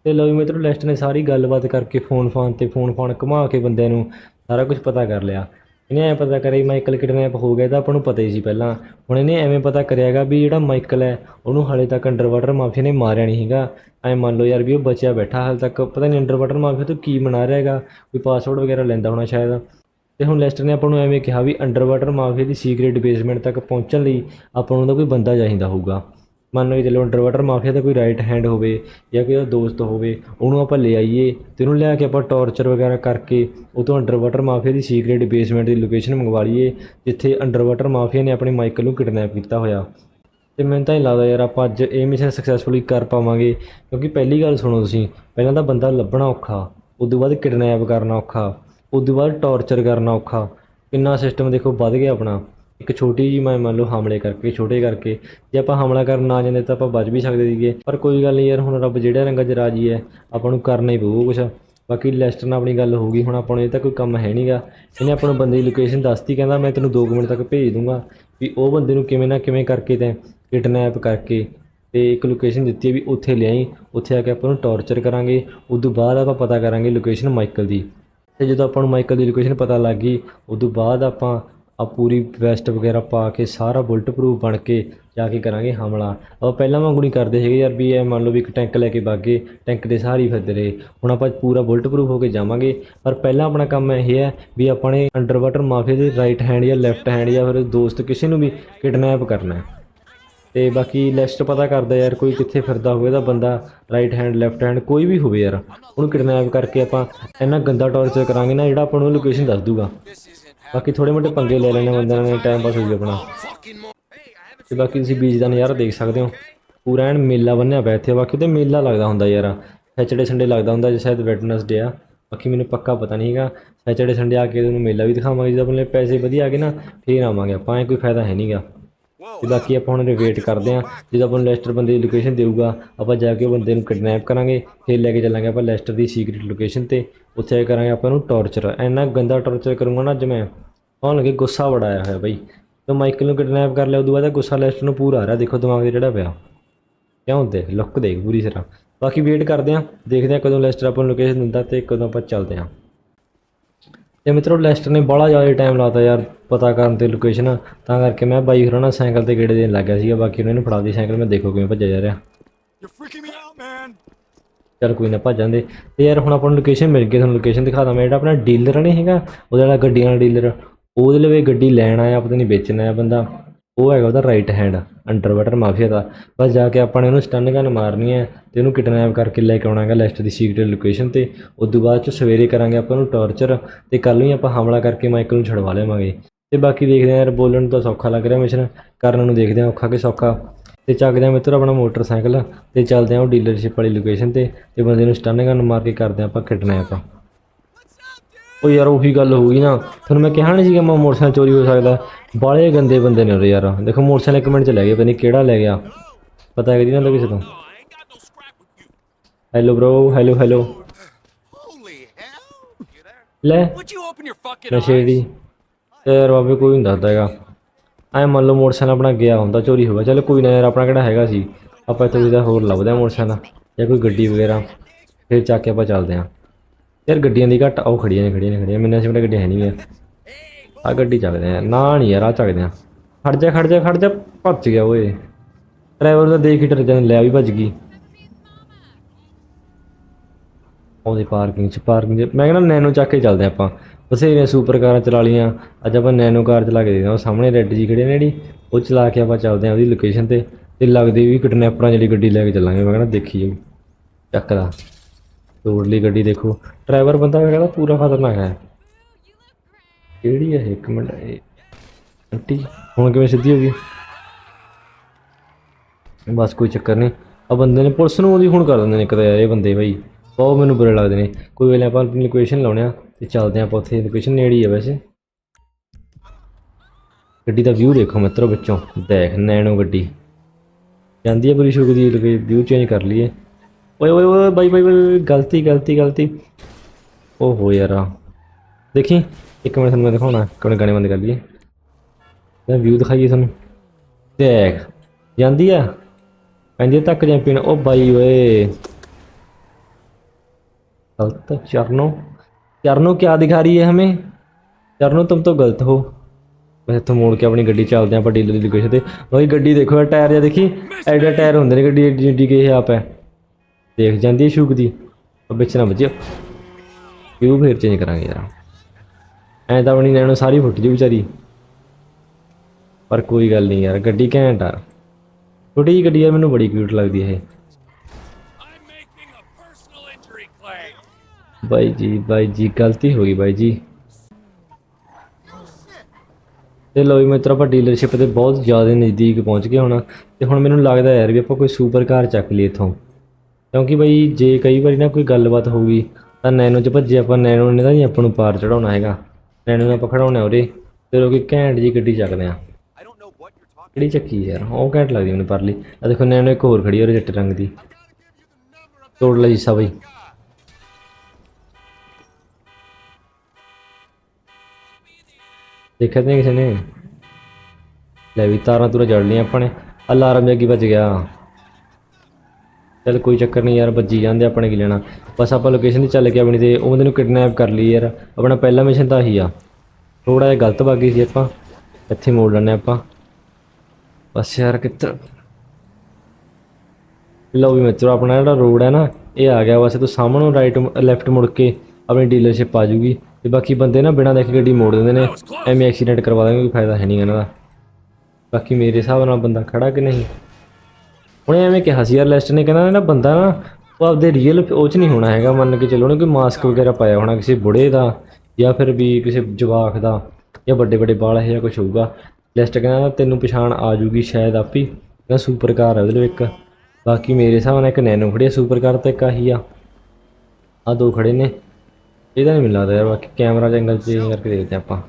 ਤੇ ਲਓ ਵੀ ਮਿੱਤਰੋ ਲੈਸਟਰ ਨੇ ਸਾਰੀ ਗੱਲਬਾਤ ਕਰਕੇ ਫੋਨ ਫਾਨ ਤੇ ਫੋਨ ਫਾਨ ਘੁਮਾ ਕੇ ਬੰਦਿਆਂ ਨੂੰ ਸਾਰਾ ਕੁਝ ਪਤਾ ਕਰ ਲਿਆ। ਇਹਨੇ ਐ ਪਤਾ ਕਰਿਆ ਮਾਈਕਲ ਕਿਡਨੈਪ ਹੋ ਗਿਆ ਤਾਂ ਆਪਾਂ ਨੂੰ ਪਤਾ ਹੀ ਸੀ ਪਹਿਲਾਂ। ਹੁਣ ਇਹਨੇ ਐਵੇਂ ਪਤਾ ਕਰਿਆਗਾ ਵੀ ਜਿਹੜਾ ਮਾਈਕਲ ਹੈ, ਉਹਨੂੰ ਹਾਲੇ ਤੱਕ ਅੰਡਰ ਵਾਟਰ ਮਾਫੀਆ ਨੇ ਮਾਰਿਆ ਨਹੀਂ ਹੈਗਾ। ਐ ਮੰਨ ਲਓ ਯਾਰ ਵੀ ਉਹ ਬਚਿਆ ਬੈਠਾ, ਹਾਲੇ ਤੱਕ ਪਤਾ ਨਹੀਂ ਅੰਡਰ ਵਾਟਰ ਮਾਫੀਆ ਤੋਂ ਕੀ ਮਨਾ ਰਿਹਾ ਹੈਗਾ, ਕੋਈ ਪਾਸਵਰਡ ਵਗੈਰਾ ਲੈਂਦਾ ਹੋਣਾ ਸ਼ਾਇਦ। ਤੇ ਹੁਣ ਲੈਸਟਰ ਨੇ ਆਪਾਂ ਨੂੰ ਐਵੇਂ ਕਿਹਾ ਵੀ ਅੰਡਰ ਵਾਟਰ ਮਾਫੀਆ ਦੀ ਸੀਕ੍ਰੀਟ ਬੇਸਮੈਂਟ ਤੱਕ ਪਹੁੰਚਣ ਲਈ ਆਪਾਂ ਨੂੰ ਤਾਂ ਕੋਈ ਬੰਦਾ ਚਾਹੀਦਾ ਹੋਊਗਾ। ਮੰਨ ਲਓ ਚਲੋ ਅੰਡਰ ਵਾਟਰ ਮਾਫੀਆ ਦਾ ਕੋਈ ਰਾਈਟ ਹੈਂਡ ਹੋਵੇ ਜਾਂ ਕੋਈ ਉਹਦਾ ਦੋਸਤ ਹੋਵੇ, ਉਹਨੂੰ ਆਪਾਂ ਲੈ ਆਈਏ ਤੇ ਉਹਨੂੰ ਲਿਆ ਕੇ ਆਪਾਂ ਟੌਰਚਰ ਵਗੈਰਾ ਕਰਕੇ ਉਹ ਤੋਂ ਅੰਡਰ ਵਾਟਰ ਮਾਫੀਆ ਦੀ ਸੀਕ੍ਰੀਟ ਬੇਸਮੈਂਟ ਦੀ ਲੋਕੇਸ਼ਨ ਮੰਗਵਾ ਲਈਏ, ਜਿੱਥੇ ਅੰਡਰ ਵਾਟਰ ਮਾਫੀਆ ਨੇ ਆਪਣੇ ਮਾਈਕਲ ਨੂੰ ਕਿਡਨੈਪ ਕੀਤਾ ਹੋਇਆ। ਤੇ ਮੈਨੂੰ ਤਾਂ ਇਹ ਲੱਗਦਾ ਯਾਰ ਆਪਾਂ ਅੱਜ ਇਹ ਮਿਸ਼ਨ ਸਕਸੈਸਫੁਲੀ ਕਰ ਪਾਵਾਂਗੇ, ਕਿਉਂਕਿ ਪਹਿਲੀ ਗੱਲ ਸੁਣੋ ਤੁਸੀਂ, ਪਹਿਲਾਂ ਤਾਂ ਬੰਦਾ ਲੱਭਣਾ ਔਖਾ ਉਦੋਂ ਬਾਅਦ ਕਿਡਨੈਪ ਕਰਨਾ ਔਖਾ ਉਦੋਂ ਬਾਅਦ ਟੌਰਚਰ ਕਰਨਾ ਔਖਾ, ਕਿੰਨਾ ਸਿਸਟਮ ਦੇਖੋ ਵੱਧ ਗਿਆ ਆਪਣਾ। ਇੱਕ ਛੋਟੀ ਜੀ ਮੈਂ ਮੰਨ ਲਓ ਹਮਲੇ ਕਰਕੇ, ਛੋਟੇ ਕਰਕੇ, ਜੇ ਆਪਾਂ ਹਮਲਾ ਕਰਨ ਨਾ ਜਾਂਦੇ ਤਾਂ ਆਪਾਂ ਬਚ ਵੀ ਸਕਦੇ ਸੀਗੇ। ਪਰ ਕੋਈ ਗੱਲ ਨਹੀਂ ਯਾਰ, ਹੁਣ ਰੱਬ ਜਿਹੜਾ ਰੰਗਾਂ 'ਚ ਰਾਜੀ ਹੈ, ਆਪਾਂ ਨੂੰ ਕਰਨਾ ਹੀ ਪਊਗਾ ਕੁਛ। ਬਾਕੀ ਲੈਸਟਰ ਨਾਲ ਆਪਣੀ ਗੱਲ ਹੋ ਗਈ ਹੁਣ ਆਪਾਂ ਨੂੰ ਇਹ ਤਾਂ ਕੋਈ ਕੰਮ ਹੈ ਨਹੀਂਗਾ। ਇਹਨੇ ਆਪਾਂ ਨੂੰ ਬੰਦੇ ਦੀ ਲੋਕੇਸ਼ਨ ਦੱਸਤੀ, ਕਹਿੰਦਾ ਮੈਂ ਤੈਨੂੰ 2 ਮਿੰਟ ਤੱਕ ਭੇਜ ਦੂੰਗਾ ਵੀ ਉਹ ਬੰਦੇ ਨੂੰ ਕਿਵੇਂ ਨਾ ਕਿਵੇਂ ਕਰਕੇ ਤੈਂ ਕਿਡਨੈਪ ਕਰਕੇ ਤੇ ਇੱਕ ਲੋਕੇਸ਼ਨ ਦਿੱਤੀ ਹੈ ਵੀ ਉੱਥੇ ਲਿਆਈ, ਉੱਥੇ ਆ ਕੇ ਆਪਾਂ ਨੂੰ ਟੌਰਚਰ ਕਰਾਂਗੇ, ਉਦੋਂ ਬਾਅਦ ਆਪਾਂ ਪਤਾ ਕਰਾਂਗੇ ਲੋਕੇਸ਼ਨ ਮਾਈਕਲ ਦੀ। ਤੇ ਜਦੋਂ ਆਪਾਂ ਨੂੰ ਮਾਈਕਲ ਦੀ ਲੋਕੇਸ਼ਨ ਪਤਾ ਲੱਗ ਗਈ, ਉਦੋਂ ਬਾਅਦ ਆਪਾਂ ਆ ਪੂਰੀ ਵੈਸਟ ਵਗੈਰਾ ਪਾ ਕੇ ਸਾਰਾ ਬੁਲਟ ਪ੍ਰੂਫ ਬਣ ਕੇ ਜਾ ਕੇ ਕਰਾਂਗੇ ਹਮਲਾ। ਆਪਾਂ ਪਹਿਲਾਂ ਵਾਂਗੂ ਨਹੀਂ ਕਰਦੇ ਸੀਗੇ ਯਾਰ ਵੀ ਇਹ ਮੰਨ ਲਓ ਵੀ ਇੱਕ ਟੈਂਕ ਲੈ ਕੇ ਬਾਗੇ ਟੈਂਕ ਦੇ ਸਹਾਰੇ ਹੀ ਫਿਰਦੇ ਰਹੇ। ਹੁਣ ਆਪਾਂ ਪੂਰਾ ਬੁਲਟ ਪ੍ਰੂਫ ਹੋ ਕੇ ਜਾਵਾਂਗੇ। ਪਰ ਪਹਿਲਾਂ ਆਪਣਾ ਕੰਮ ਇਹ ਹੈ ਵੀ ਆਪਾਂ ਨੇ ਅੰਡਰ ਵਾਟਰ ਮਾਫੀਆ ਦੇ ਰਾਈਟ ਹੈਂਡ ਜਾਂ ਲੈਫਟ ਹੈਂਡ ਜਾਂ ਫਿਰ ਦੋਸਤ ਕਿਸੇ ਨੂੰ ਵੀ ਕਿਡਨੈਪ ਕਰਨਾ ਹੈ। ਤੇ ਬਾਕੀ ਲਿਸਟ ਪਤਾ ਕਰਦਾ ਯਾਰ ਕੋਈ ਕਿੱਥੇ ਫਿਰਦਾ ਹੋਵੇ ਤਾਂ ਬੰਦਾ ਰਾਈਟ ਹੈਂਡ ਲੈਫਟ ਹੈਂਡ ਕੋਈ ਵੀ ਹੋਵੇ ਯਾਰ, ਉਹਨੂੰ ਕਿਡਨੈਪ ਕਰਕੇ ਆਪਾਂ ਇੰਨਾ ਗੰਦਾ ਟੌਰਚਰ ਕਰਾਂਗੇ ਨਾ ਜਿਹੜਾ ਆਪਾਂ ਨੂੰ ਲੋਕੇਸ਼ਨ ਦੱਸ ਦੂਗਾ ਬਾਕੀ ਥੋੜੇ ਮੋਟੇ ਪੰਗੇ ਲੈ ਲੈਣੇ ਬੰਦਿਆਂ ਨੇ ਟਾਈਮ ਪਾਸ ਹੋ ਜਾਊ ਆਪਣਾ। ਤੇ ਬਾਕੀ ਤੁਸੀਂ ਬੀਜ ਦਾ ਨਜ਼ਾਰਾ ਦੇਖ ਸਕਦੇ ਹੋ। ਪੂਰਾ ਐਨ ਮੇਲਾ ਬੰਨਿਆ ਪਿਆ ਇੱਥੇ, ਬਾਕੀ ਤੇ ਮੇਲਾ ਲੱਗਦਾ ਹੁੰਦਾ ਯਾਰ। ਸੈਚਰਡੇ ਸੰਡੇ ਲੱਗਦਾ ਹੁੰਦਾ ਜੇ ਸ਼ਾਇਦ ਵੈਟਨਸ ਡੇ ਆ। ਬਾਕੀ ਮੈਨੂੰ ਪੱਕਾ ਪਤਾ ਨਹੀਂ ਹੈਗਾ। ਸੈਚਰਡੇ ਸੰਡੇ ਆ ਕੇ ਤੁਹਾਨੂੰ ਮੇਲਾ ਵੀ ਦਿਖਾਵਾਂਗੇ, ਜਦੋਂ ਆਪਣੇ ਪੈਸੇ ਵਧੀਆ ਆ ਗਏ ਨਾ, ਫੇਰ ਆਵਾਂਗੇ ਆਪਾਂ, ਐ ਕੋਈ ਫਾਇਦਾ ਹੈ ਨਹੀਂਗਾ ਤੇ ਬਾਕੀ ਆਪਾਂ ਹੁਣ ਵੇਟ ਕਰਦੇ ਹਾਂ, ਜਦੋਂ ਆਪਾਂ ਨੂੰ ਲੈਸਟਰ ਬੰਦੇ ਦੀ ਲੋਕੇਸ਼ਨ ਦੇਊਗਾ, ਆਪਾਂ ਜਾ ਕੇ ਉਹ ਬੰਦੇ ਨੂੰ ਕਿਡਨੈਪ ਕਰਾਂਗੇ, ਫਿਰ ਲੈ ਕੇ ਚੱਲਾਂਗੇ ਆਪਾਂ ਲੈਸਟਰ ਦੀ ਸੀਕ੍ਰੀਟ ਲੋਕੇਸ਼ਨ ਤੇ, ਉੱਥੇ ਕਰਾਂਗੇ ਆਪਾਂ ਨੂੰ ਟੌਰਚਰ ਇੰਨਾ ਗੰਦਾ ਟੌਰਚਰ ਕਰੂੰਗਾ ਨਾ ਅੱਜ ਮੈਂ ਆਉਣ ਲੱਗੇ ਗੁੱਸਾ ਬੜਾ ਆਇਆ ਹੋਇਆ ਬਾਈ, ਤੇ ਮਾਈਕਲ ਨੂੰ ਕਿਡਨੈਪ ਕਰ ਲਿਆ ਉਦੋਂ ਬਾਅਦ ਗੁੱਸਾ ਲੈਸਟਰ ਨੂੰ ਪੂਰਾ ਆ ਰਿਹਾ, ਦੇਖੋ ਦਿਮਾਗ ਤੇ ਜਿਹੜਾ ਪਿਆ, ਕਿਉਂ ਦੇਖ ਲੁੱਕ ਦੇਖ ਪੂਰੀ ਤਰ੍ਹਾਂ, ਬਾਕੀ ਵੇਟ ਕਰਦੇ ਹਾਂ, ਦੇਖਦੇ ਹਾਂ ਕਦੋਂ ਲੈਸਟਰ ਆਪਾਂ ਨੂੰ ਲੋਕੇਸ਼ਨ ਦਿੰਦਾ ਤੇ ਕਦੋਂ ਆਪਾਂ ਚੱਲਦੇ ਹਾਂ। ਤੇ ਮਿੱਤਰੋ ਲੈਸਟਰ ਨੇ ਬੜਾ ਜ਼ਿਆਦਾ ਟਾਈਮ ਲਾਤਾ ਯਾਰ ਪਤਾ ਕਰਨ ਤੇ ਲੋਕੇਸ਼ਨ ਤਾਂ ਕਰਕੇ ਮੈਂ ਬਾਈ ਖੜਾ ਨਾ ਸਾਈਕਲ ਤੇ ਗੇੜੇ ਦੇਣ ਲੱਗ ਗਿਆ ਸੀਗਾ ਬਾਕੀ ਉਹਨਾਂ ਨੂੰ ਫੜਾ ਦੀ ਸਾਈਕਲ ਮੈਂ ਦੇਖੋ ਕਿਵੇਂ ਭੱਜਿਆ ਜਾ ਰਿਹਾ. ਚੱਲ ਕੋਈ ਨਾ ਭੱਜ ਜਾਂਦੇ। ਤੇ ਯਾਰ ਹੁਣ ਆਪਾਂ ਨੂੰ ਲੋਕੇਸ਼ਨ ਮਿਲ ਗਈ ਤੁਹਾਨੂੰ ਲੋਕੇਸ਼ਨ ਦਿਖਾ ਦਾਂ ਮੈਂ ਜਿਹੜਾ ਆਪਣਾ ਡੀਲਰ ਨਹੀਂ ਹੈਗਾ ਉਹਦਾ ਜਿਹੜਾ ਗੱਡੀਆਂ ਵਾਲਾ ਡੀਲਰ ਉਹਦੇ ਲਵੇ ਗੱਡੀ ਲੈਣ ਆਇਆ ਪਤਾ ਨਹੀਂ ਵੇਚਣ ਆਇਆ ਬੰਦਾ ਉਹ ਹੈਗਾ ਉਹਦਾ right hand under water mafia ਦਾ। ਬਸ ਜਾ ਕੇ ਆਪਾਂ ਨੇ ਉਹਨੂੰ ਸਟਨ ਗਨ ਮਾਰਨੀ ਹੈ ਤੇ ਉਹਨੂੰ ਕਿਡਨੈਪ ਕਰਕੇ ਲੈ ਕੇ ਆਉਣਾ ਹੈਗਾ ਲੈਸਟ ਦੀ ਸੀਕ੍ਰੀਟ ਲੋਕੇਸ਼ਨ ਤੇ। ਉਸ ਤੋਂ ਬਾਅਦ ਚ ਸਵੇਰੇ ਕਰਾਂਗੇ ਆਪਾਂ ਉਹਨੂੰ ਟੌਰਚਰ ਤੇ ਕੱਲ ਨੂੰ ਹੀ ਆਪਾਂ ਹਮਲਾ ਕਰਕੇ ਮਾਈਕਲ ਨੂੰ ਛਡਵਾ ਲਵਾਂਗੇ ਤੇ ਬਾਕੀ ਦੇਖਦੇ ਹਾਂ ਯਾਰ, ਬੋਲਣ ਨੂੰ ਤਾਂ ਸੌਖਾ ਲੱਗ ਰਿਹਾ ਮਿਸ਼ਨ ਕਰਨ ਨੂੰ ਦੇਖਦੇ ਹਾਂ ਔਖਾ ਕਿ ਸੌਖਾ। ਤੇ ਚੱਕਦੇ ਹਾਂ ਮਿੱਤਰ ਆਪਣਾ ਮੋਟਰਸਾਈਕਲ ਤੇ ਚੱਲਦੇ ਹਾਂ ਉਹ ਡੀਲਰਸ਼ਿਪ ਵਾਲੀ ਲੋਕੇਸ਼ਨ ਤੇ ਤੇ ਬੰਦੇ ਨੂੰ ਸਟਨ ਗਨ ਮਾਰ ਕੇ ਕਰਦੇ ਹਾਂ ਆਪਾਂ ਕਿਡਨੈਪ ਉਹ ਯਾਰ ਉਹੀ ਗੱਲ ਹੋ ਗਈ ਨਾ। ਤੁਹਾਨੂੰ ਮੈਂ ਕਿਹਾ ਨਹੀਂ ਸੀਗਾ ਮੈਂ ਮੋਟਰਸਾਈਕਲ ਚੋਰੀ ਹੋ ਸਕਦਾ। ਬਾਲੇ ਗੰਦੇ ਬੰਦੇ ਨੇ ਉਰੇ ਯਾਰ। ਦੇਖੋ ਮੋਟਰਸਾਈਕਲ ਇੱਕ ਮਿੰਟ ਚ ਲੈ ਗਿਆ ਪਤਾ ਨਹੀਂ ਕਿਹੜਾ ਲੈ ਗਿਆ। ਪਤਾ ਹੈ ਕਿ ਨਾ ਕਿਸੇ ਤੋਂ। ਹੈਲੋ ਬ్రో ਹੈਲੋ ਹੈਲੋ ਲੈ। ਨਸ਼ੇ ਦੀ। ਯਾਰ ਬਾਬੇ ਕੋਈ ਨਹੀਂ ਦੱਸਦਾ ਹੈਗਾ। ਐ ਮੰਨ ਲਓ ਮੋਟਰਸਾਈਕਲ ਆਪਣਾ ਗਿਆ ਹੁੰਦਾ, ਚੋਰੀ ਹੋ ਗਿਆ। ਚਲ ਕੋਈ ਨਾ ਯਾਰ, ਆਪਣਾ ਕਿਹੜਾ ਹੈਗਾ ਸੀ। ਆਪਾਂ ਇੱਥੋਂ ਜਿਹਦਾ ਹੋਰ ਲੱਭਦੇ ਆ ਮੋਟਰਸਾਈਕਲ ਜਾਂ ਕੋਈ ਗੱਡੀ ਵਗੈਰਾ। ਫਿਰ ਚੱਕ ਕੇ ਆਪਾਂ ਚੱਲਦੇ ਆ। ਯਾਰ ਗੱਡੀਆਂ ਦੀ ਘੱਟ ਆਓ ਖੜੀਆਂ ਨੇ ਖੜੀਆਂ ਨੇ ਖੜੀਆਂ। ਮੈਨੂੰ ਸਿਮਟਾ ਗੱਡੀਆਂ ਹੈ ਨਹੀਂ ਆ ਆ ਗੱਡੀ ਚੱਕਦੇ ਆ। ਨਾ ਨਹੀਂ ਯਾਰ ਆ ਚੱਕਦੇ ਆ। ਖੜ ਜਾ ਖੜ ਜਾ ਖੜ ਜਾ, ਭੱਜ ਗਿਆ ਓਏ। ਡਰਾਈਵਰ ਦਾ ਦੇਖ ਹੀ ਡਰ ਜਾਂ ਲਿਆ ਵੀ ਭੱਜ ਗਈ। ਉਹਦੀ ਪਾਰਕਿੰਗ ਚ ਪਾਰਕਿੰਗ ਚ। ਮੈਂ ਕਹਿੰਦਾ ਨੈਨੋ ਚੱਕ ਕੇ ਚੱਲਦੇ ਆਪਾਂ। ਬਥੇਰੀਆਂ ਸੁਪਰ ਕਾਰਾਂ ਚਲਾ ਲੀਆਂ ਅੱਜ ਆਪਾਂ ਨੈਨੋ ਕਾਰ ਚਲਾ ਕੇ ਦੇਖਦੇ ਹਾਂ ਸਾਹਮਣੇ ਰੈੱਡ ਜੀ ਖੜੇ ਆ ਜਿਹੜੀ। ਉਹ ਚਲਾ ਕੇ ਆਪਾਂ ਚੱਲਦੇ ਹਾਂ ਉਹਦੀ ਲੋਕੇਸ਼ਨ ਤੇ। ਤੇ ਲੱਗਦੀ ਵੀ ਕਿਡਨੈਪਰਾਂ ਜਿਹੜੀ ਗੱਡੀ ਲੈ ਕੇ ਚੱਲਾਂਗੇ। ਮੈਂ ਕਹਿੰਦਾ ਦੇਖੀ ਜਾਊ। ਚੱਕਦਾ। ਤੋੜ ਲਈ ਗੱਡੀ ਦੇਖੋ। ਡਰਾਈਵਰ ਬੰਦਾ ਮੈਂ ਕਹਿੰਦਾ ਪੂਰਾ ਖਤਰਨਾਕ ਹੈ। ਕਿਹੜੀ ਹੈ ਇੱਕ ਮਿੰਟ, ਇਹ ਹੁਣ ਕਿਵੇਂ ਸਿੱਧੀ ਹੋ ਗਈ? ਬਸ ਕੋਈ ਚੱਕਰ ਨਹੀਂ। ਆ ਬੰਦੇ ਨੇ ਪੁਲਿਸ ਨੂੰ ਉਹਦੀ ਹੁਣ ਕਰ ਦਿੰਦੇ ਨੇ ਕਦੇ ਇਹ ਬੰਦੇ ਬਈ। ਬਹੁਤ ਮੈਨੂੰ ਬੁਰੇ ਲੱਗਦੇ ਨੇ। ਕੋਈ ਵੇਲੇ ਆਪਾਂ ਆਪਣੀ ਲੋਕੇਸ਼ਨ ਲਾਉਣੇ ਆ ਤੇ ਚੱਲਦੇ ਆਪਾਂ ਉੱਥੇ। ਲੋਕੇਸ਼ਨ ਨੇੜੇ ਹੀ ਆ ਵੈਸੇ। ਗੱਡੀ ਦਾ ਵਿਊ ਦੇਖੋ ਮਿੱਤਰੋ ਵਿੱਚੋਂ। ਦੇਖ, ਨੈਣੋ ਗੱਡੀ। ਜਾਂਦੀ ਹੈ ਪੂਰੀ ਸ਼ੁਕ ਦੀ ਵਿਊ ਚੇਂਜ ਕਰ ਲਈਏ। ਓਏ ਓਏ ਓਏ ਬਾਈ ਬਾਈ ਬਾਈ ਗਲਤੀ ਗਲਤੀ ਗਲਤੀ ਓਹੋ ਯਾਰ ਦੇਖੀ ਇੱਕ ਮਿੰਟ ਤੁਹਾਨੂੰ ਮੈਂ ਦਿਖਾਉਣਾ ਕਿਵੇਂ ਗਾਣੇ ਬੰਦ ਕਰ ਲਈਏ ਮੈਂ ਵਿਊ ਦਿਖਾਈਏ ਤੁਹਾਨੂੰ ਦੇਖ ਜਾਂਦੀ ਆ ਕਹਿੰਦੀ ਆ ਤੱਕ ਚੈਂਪੀਅਨ ਉਹ ਬਾਈ ਓਏ गलत चरनो चरनो क्या दिखा रही है हमें चरनो तुम तो गलत हो ਮੈਂ ਇੱਥੋਂ ਮੋੜ ਕੇ ਆਪਣੀ ਗੱਡੀ ਚੱਲਦੇ ਆਪਾਂ ਡੀਲਰ ਦੀ ਲੋਕੇਸ਼ਨ ਤੇ ਬਾਈ ਗੱਡੀ ਦੇਖੋ ਇਹ ਟਾਇਰ ਜਿਹਾ ਦੇਖੀ ਐਡਾ ਟਾਇਰ ਹੁੰਦੇ ਨੇ ਗੱਡੀ ਏਡੀ ਏਡੀ ਕੇ ਇਹ ਆਪ ਹੈ ਦੇਖ ਜਾਂਦੀ ਸ਼ੂਕ ਦੀ। ਉਹ ਵਿੱਚ ਨਾ ਵੱਜਿਓ। ਕਿਉਂ ਫੇਰ ਚੇਂਜ ਕਰਾਂਗੇ ਯਾਰ। ਐ ਤਾਂ ਆਪਣੀ ਨੈਣੋ ਸਾਰੀ ਫੁੱਟ ਜੂ ਵਿਚਾਰੀ। ਪਰ ਕੋਈ ਗੱਲ ਨਹੀਂ ਯਾਰ, ਗੱਡੀ ਘੈਂਟ ਆ। ਛੋਟੀ ਜਿਹੀ ਗੱਡੀ ਯਾਰ, ਮੈਨੂੰ ਬੜੀ ਕਿਊਟ ਲੱਗਦੀ ਹੈ ਬਾਈ ਜੀ ਬਾਈ ਜੀ, ਗਲਤੀ ਹੋ ਗਈ ਬਾਈ ਜੀ। ਤੇ ਲੋ ਵੀ ਮਿੱਤਰ ਆਪਾਂ ਡੀਲਰਸ਼ਿਪ ਦੇ ਬਹੁਤ ਜ਼ਿਆਦਾ ਨਜ਼ਦੀਕ ਪਹੁੰਚ ਗਏ ਹੁਣ। ਤੇ ਹੁਣ ਮੈਨੂੰ ਲੱਗਦਾ ਯਾਰ ਵੀ ਆਪਾਂ ਕੋਈ ਸੁਪਰ ਕਾਰ ਚੱਕ ਲਈ ਇੱਥੋਂ। ਕਿਉਂਕਿ ਬਈ ਜੇ ਕਈ ਵਾਰੀ ਨਾ ਕੋਈ ਗੱਲਬਾਤ ਹੋਊਗੀ ਤਾਂ ਨੈਨੋ ਚ ਭੱਜੇ ਆਪਾਂ, ਨੈਨੋ ਨੇ ਤਾਂ ਜੀ ਆਪਾਂ ਨੂੰ ਪਾਰ ਚੜਾਉਣਾ ਹੈਗਾ। ਨੈਨੋ ਨੂੰ ਆਪਾਂ ਖੜਾਉਣਾ ਉਰੇ, ਫਿਰ ਉਹ ਕੋਈ ਘੈਂਟ ਜੀ ਗੱਡੀ ਚੱਕਦੇ ਆ I ਕਿਹੜੀ ਚੱਕੀ ਯਾਰ, ਉਹ ਘੈਂਟ ਲੱਗਦੀ ਮੈਨੂੰ ਪਰਲੀ। ਆ ਦੇਖੋ ਨੈਨੋ ਇੱਕ ਹੋਰ ਖੜੀ ਆ ਚਿੱਟੇ ਰੰਗ ਦੀ। ਤੋੜ ਲਈ ਸਾ ਬਈ। ਦੇਖਿਆ ਤੇ ਕਿਸੇ ਨੇ? ਲੈ ਵੀ ਤਾਰਾਂ ਤੂਰਾ ਜੜ ਲਈਆਂ ਆਪਾਂ ਨੇ। ਅਲਾਰਮ ਜੱਗੀ ਵੱਜ ਗਿਆ। ਚੱਲ ਕੋਈ ਚੱਕਰ ਨਹੀਂ ਯਾਰ, ਵੱਜੀ ਜਾਂਦੇ ਆਪਣੇ ਕੀ ਲੈਣਾ ਬਸ ਆਪਾਂ ਲੋਕੇਸ਼ਨ ਤੇ ਚੱਲ ਕੇ ਆਪਣੀ ਤੇ ਉਹ ਬੰਦੇ ਨੂੰ ਕਿਡਨੈਪ ਕਰ ਲਈ ਯਾਰ। ਆਪਣਾ ਪਹਿਲਾ ਮਿਸ਼ਨ ਤਾਂ ਹੀ ਆ। ਥੋੜਾ ਜਿਹਾ ਗਲਤ ਬਾਗੀ ਸੀ ਆਪਾਂ। ਇੱਥੇ ਮੋੜ ਲੈਣੇ ਆਪਾਂ। ਬਸ ਯਾਰ ਕਿੱਧਰ? ਲਓ ਵੀ ਮਿੱਤਰੋ, ਆਪਣਾ ਜਿਹੜਾ ਰੋਡ ਹੈ ਨਾ, ਇਹ ਆ ਗਿਆ। ਵੈਸੇ ਤੂੰ ਸਾਹਮਣੋਂ ਰਾਈਟ ਲੈਫਟ ਮੁੜ ਕੇ ਆਪਣੀ ਡੀਲਰਸ਼ਿਪ ਆ ਜੂਗੀ ਤੇ ਬਾਕੀ ਬੰਦੇ ਨਾ ਬਿਨਾਂ ਦੇਖੇ ਗੱਡੀ ਮੋੜ ਦਿੰਦੇ ਨੇ। ਐਵੇਂ ਐਕਸੀਡੈਂਟ ਕਰਵਾ ਦਾਂਗੇ ਕੋਈ ਫਾਇਦਾ ਹੈ ਨਹੀਂ ਇਹਨਾਂ ਦਾ। ਬਾਕੀ ਮੇਰੇ ਹਿਸਾਬ ਨਾਲ ਬੰਦਾ ਖੜਾ ਕਿ ਨਹੀਂ? ਉਹਨੇ ਐਵੇਂ ਕਿਹਾ ਸੀ ਯਾਰ ਲੈਸਟ ਨੇ ਕਹਿੰਦਾ ਨਾ ਬੰਦਾ ਨਾ ਉਹ ਆਪਦੇ ਰੀਅਲ ਉਹ ਚ ਨਹੀਂ ਹੋਣਾ ਹੈਗਾ ਮੰਨ ਕੇ ਚੱਲੋ ਉਹਨੇ ਕੋਈ ਮਾਸਕ ਵਗੈਰਾ ਪਾਇਆ ਹੋਣਾ ਕਿਸੇ ਬੁੜੇ ਦਾ ਜਾਂ ਫਿਰ ਵੀ ਕਿਸੇ ਜਵਾਕ ਦਾ ਜਾਂ ਵੱਡੇ ਵੱਡੇ ਵਾਲ ਹੈ ਜਾਂ ਕੁਝ ਹੋਊਗਾ। ਲੈਸਟ ਕਹਿੰਦਾ ਤੈਨੂੰ ਪਛਾਣ ਆ ਜੂਗੀ ਸ਼ਾਇਦ ਆਪੀ। ਕਹਿੰਦਾ ਸੁਪਰ ਕਾਰ ਹੈ ਉਹਦੇ ਲਈ ਇੱਕ ਬਾਕੀ ਮੇਰੇ ਹਿਸਾਬ ਨਾਲ ਇੱਕ ਨੈਨੋ ਖੜੀ ਸੁਪਰ ਕਾਰ ਤੇ ਇੱਕ ਆਹੀ ਆ। ਆ ਦੋ ਖੜੇ ਨੇ। ਇਹਦਾ ਨਹੀਂ ਮਿਲਦਾ ਯਾਰ ਬਾਕੀ ਕੈਮਰਾ ਦੇ ਐਂਗਲ ਚੇਂਜ ਕਰਕੇ ਦੇਖਦੇ ਆਪਾਂ?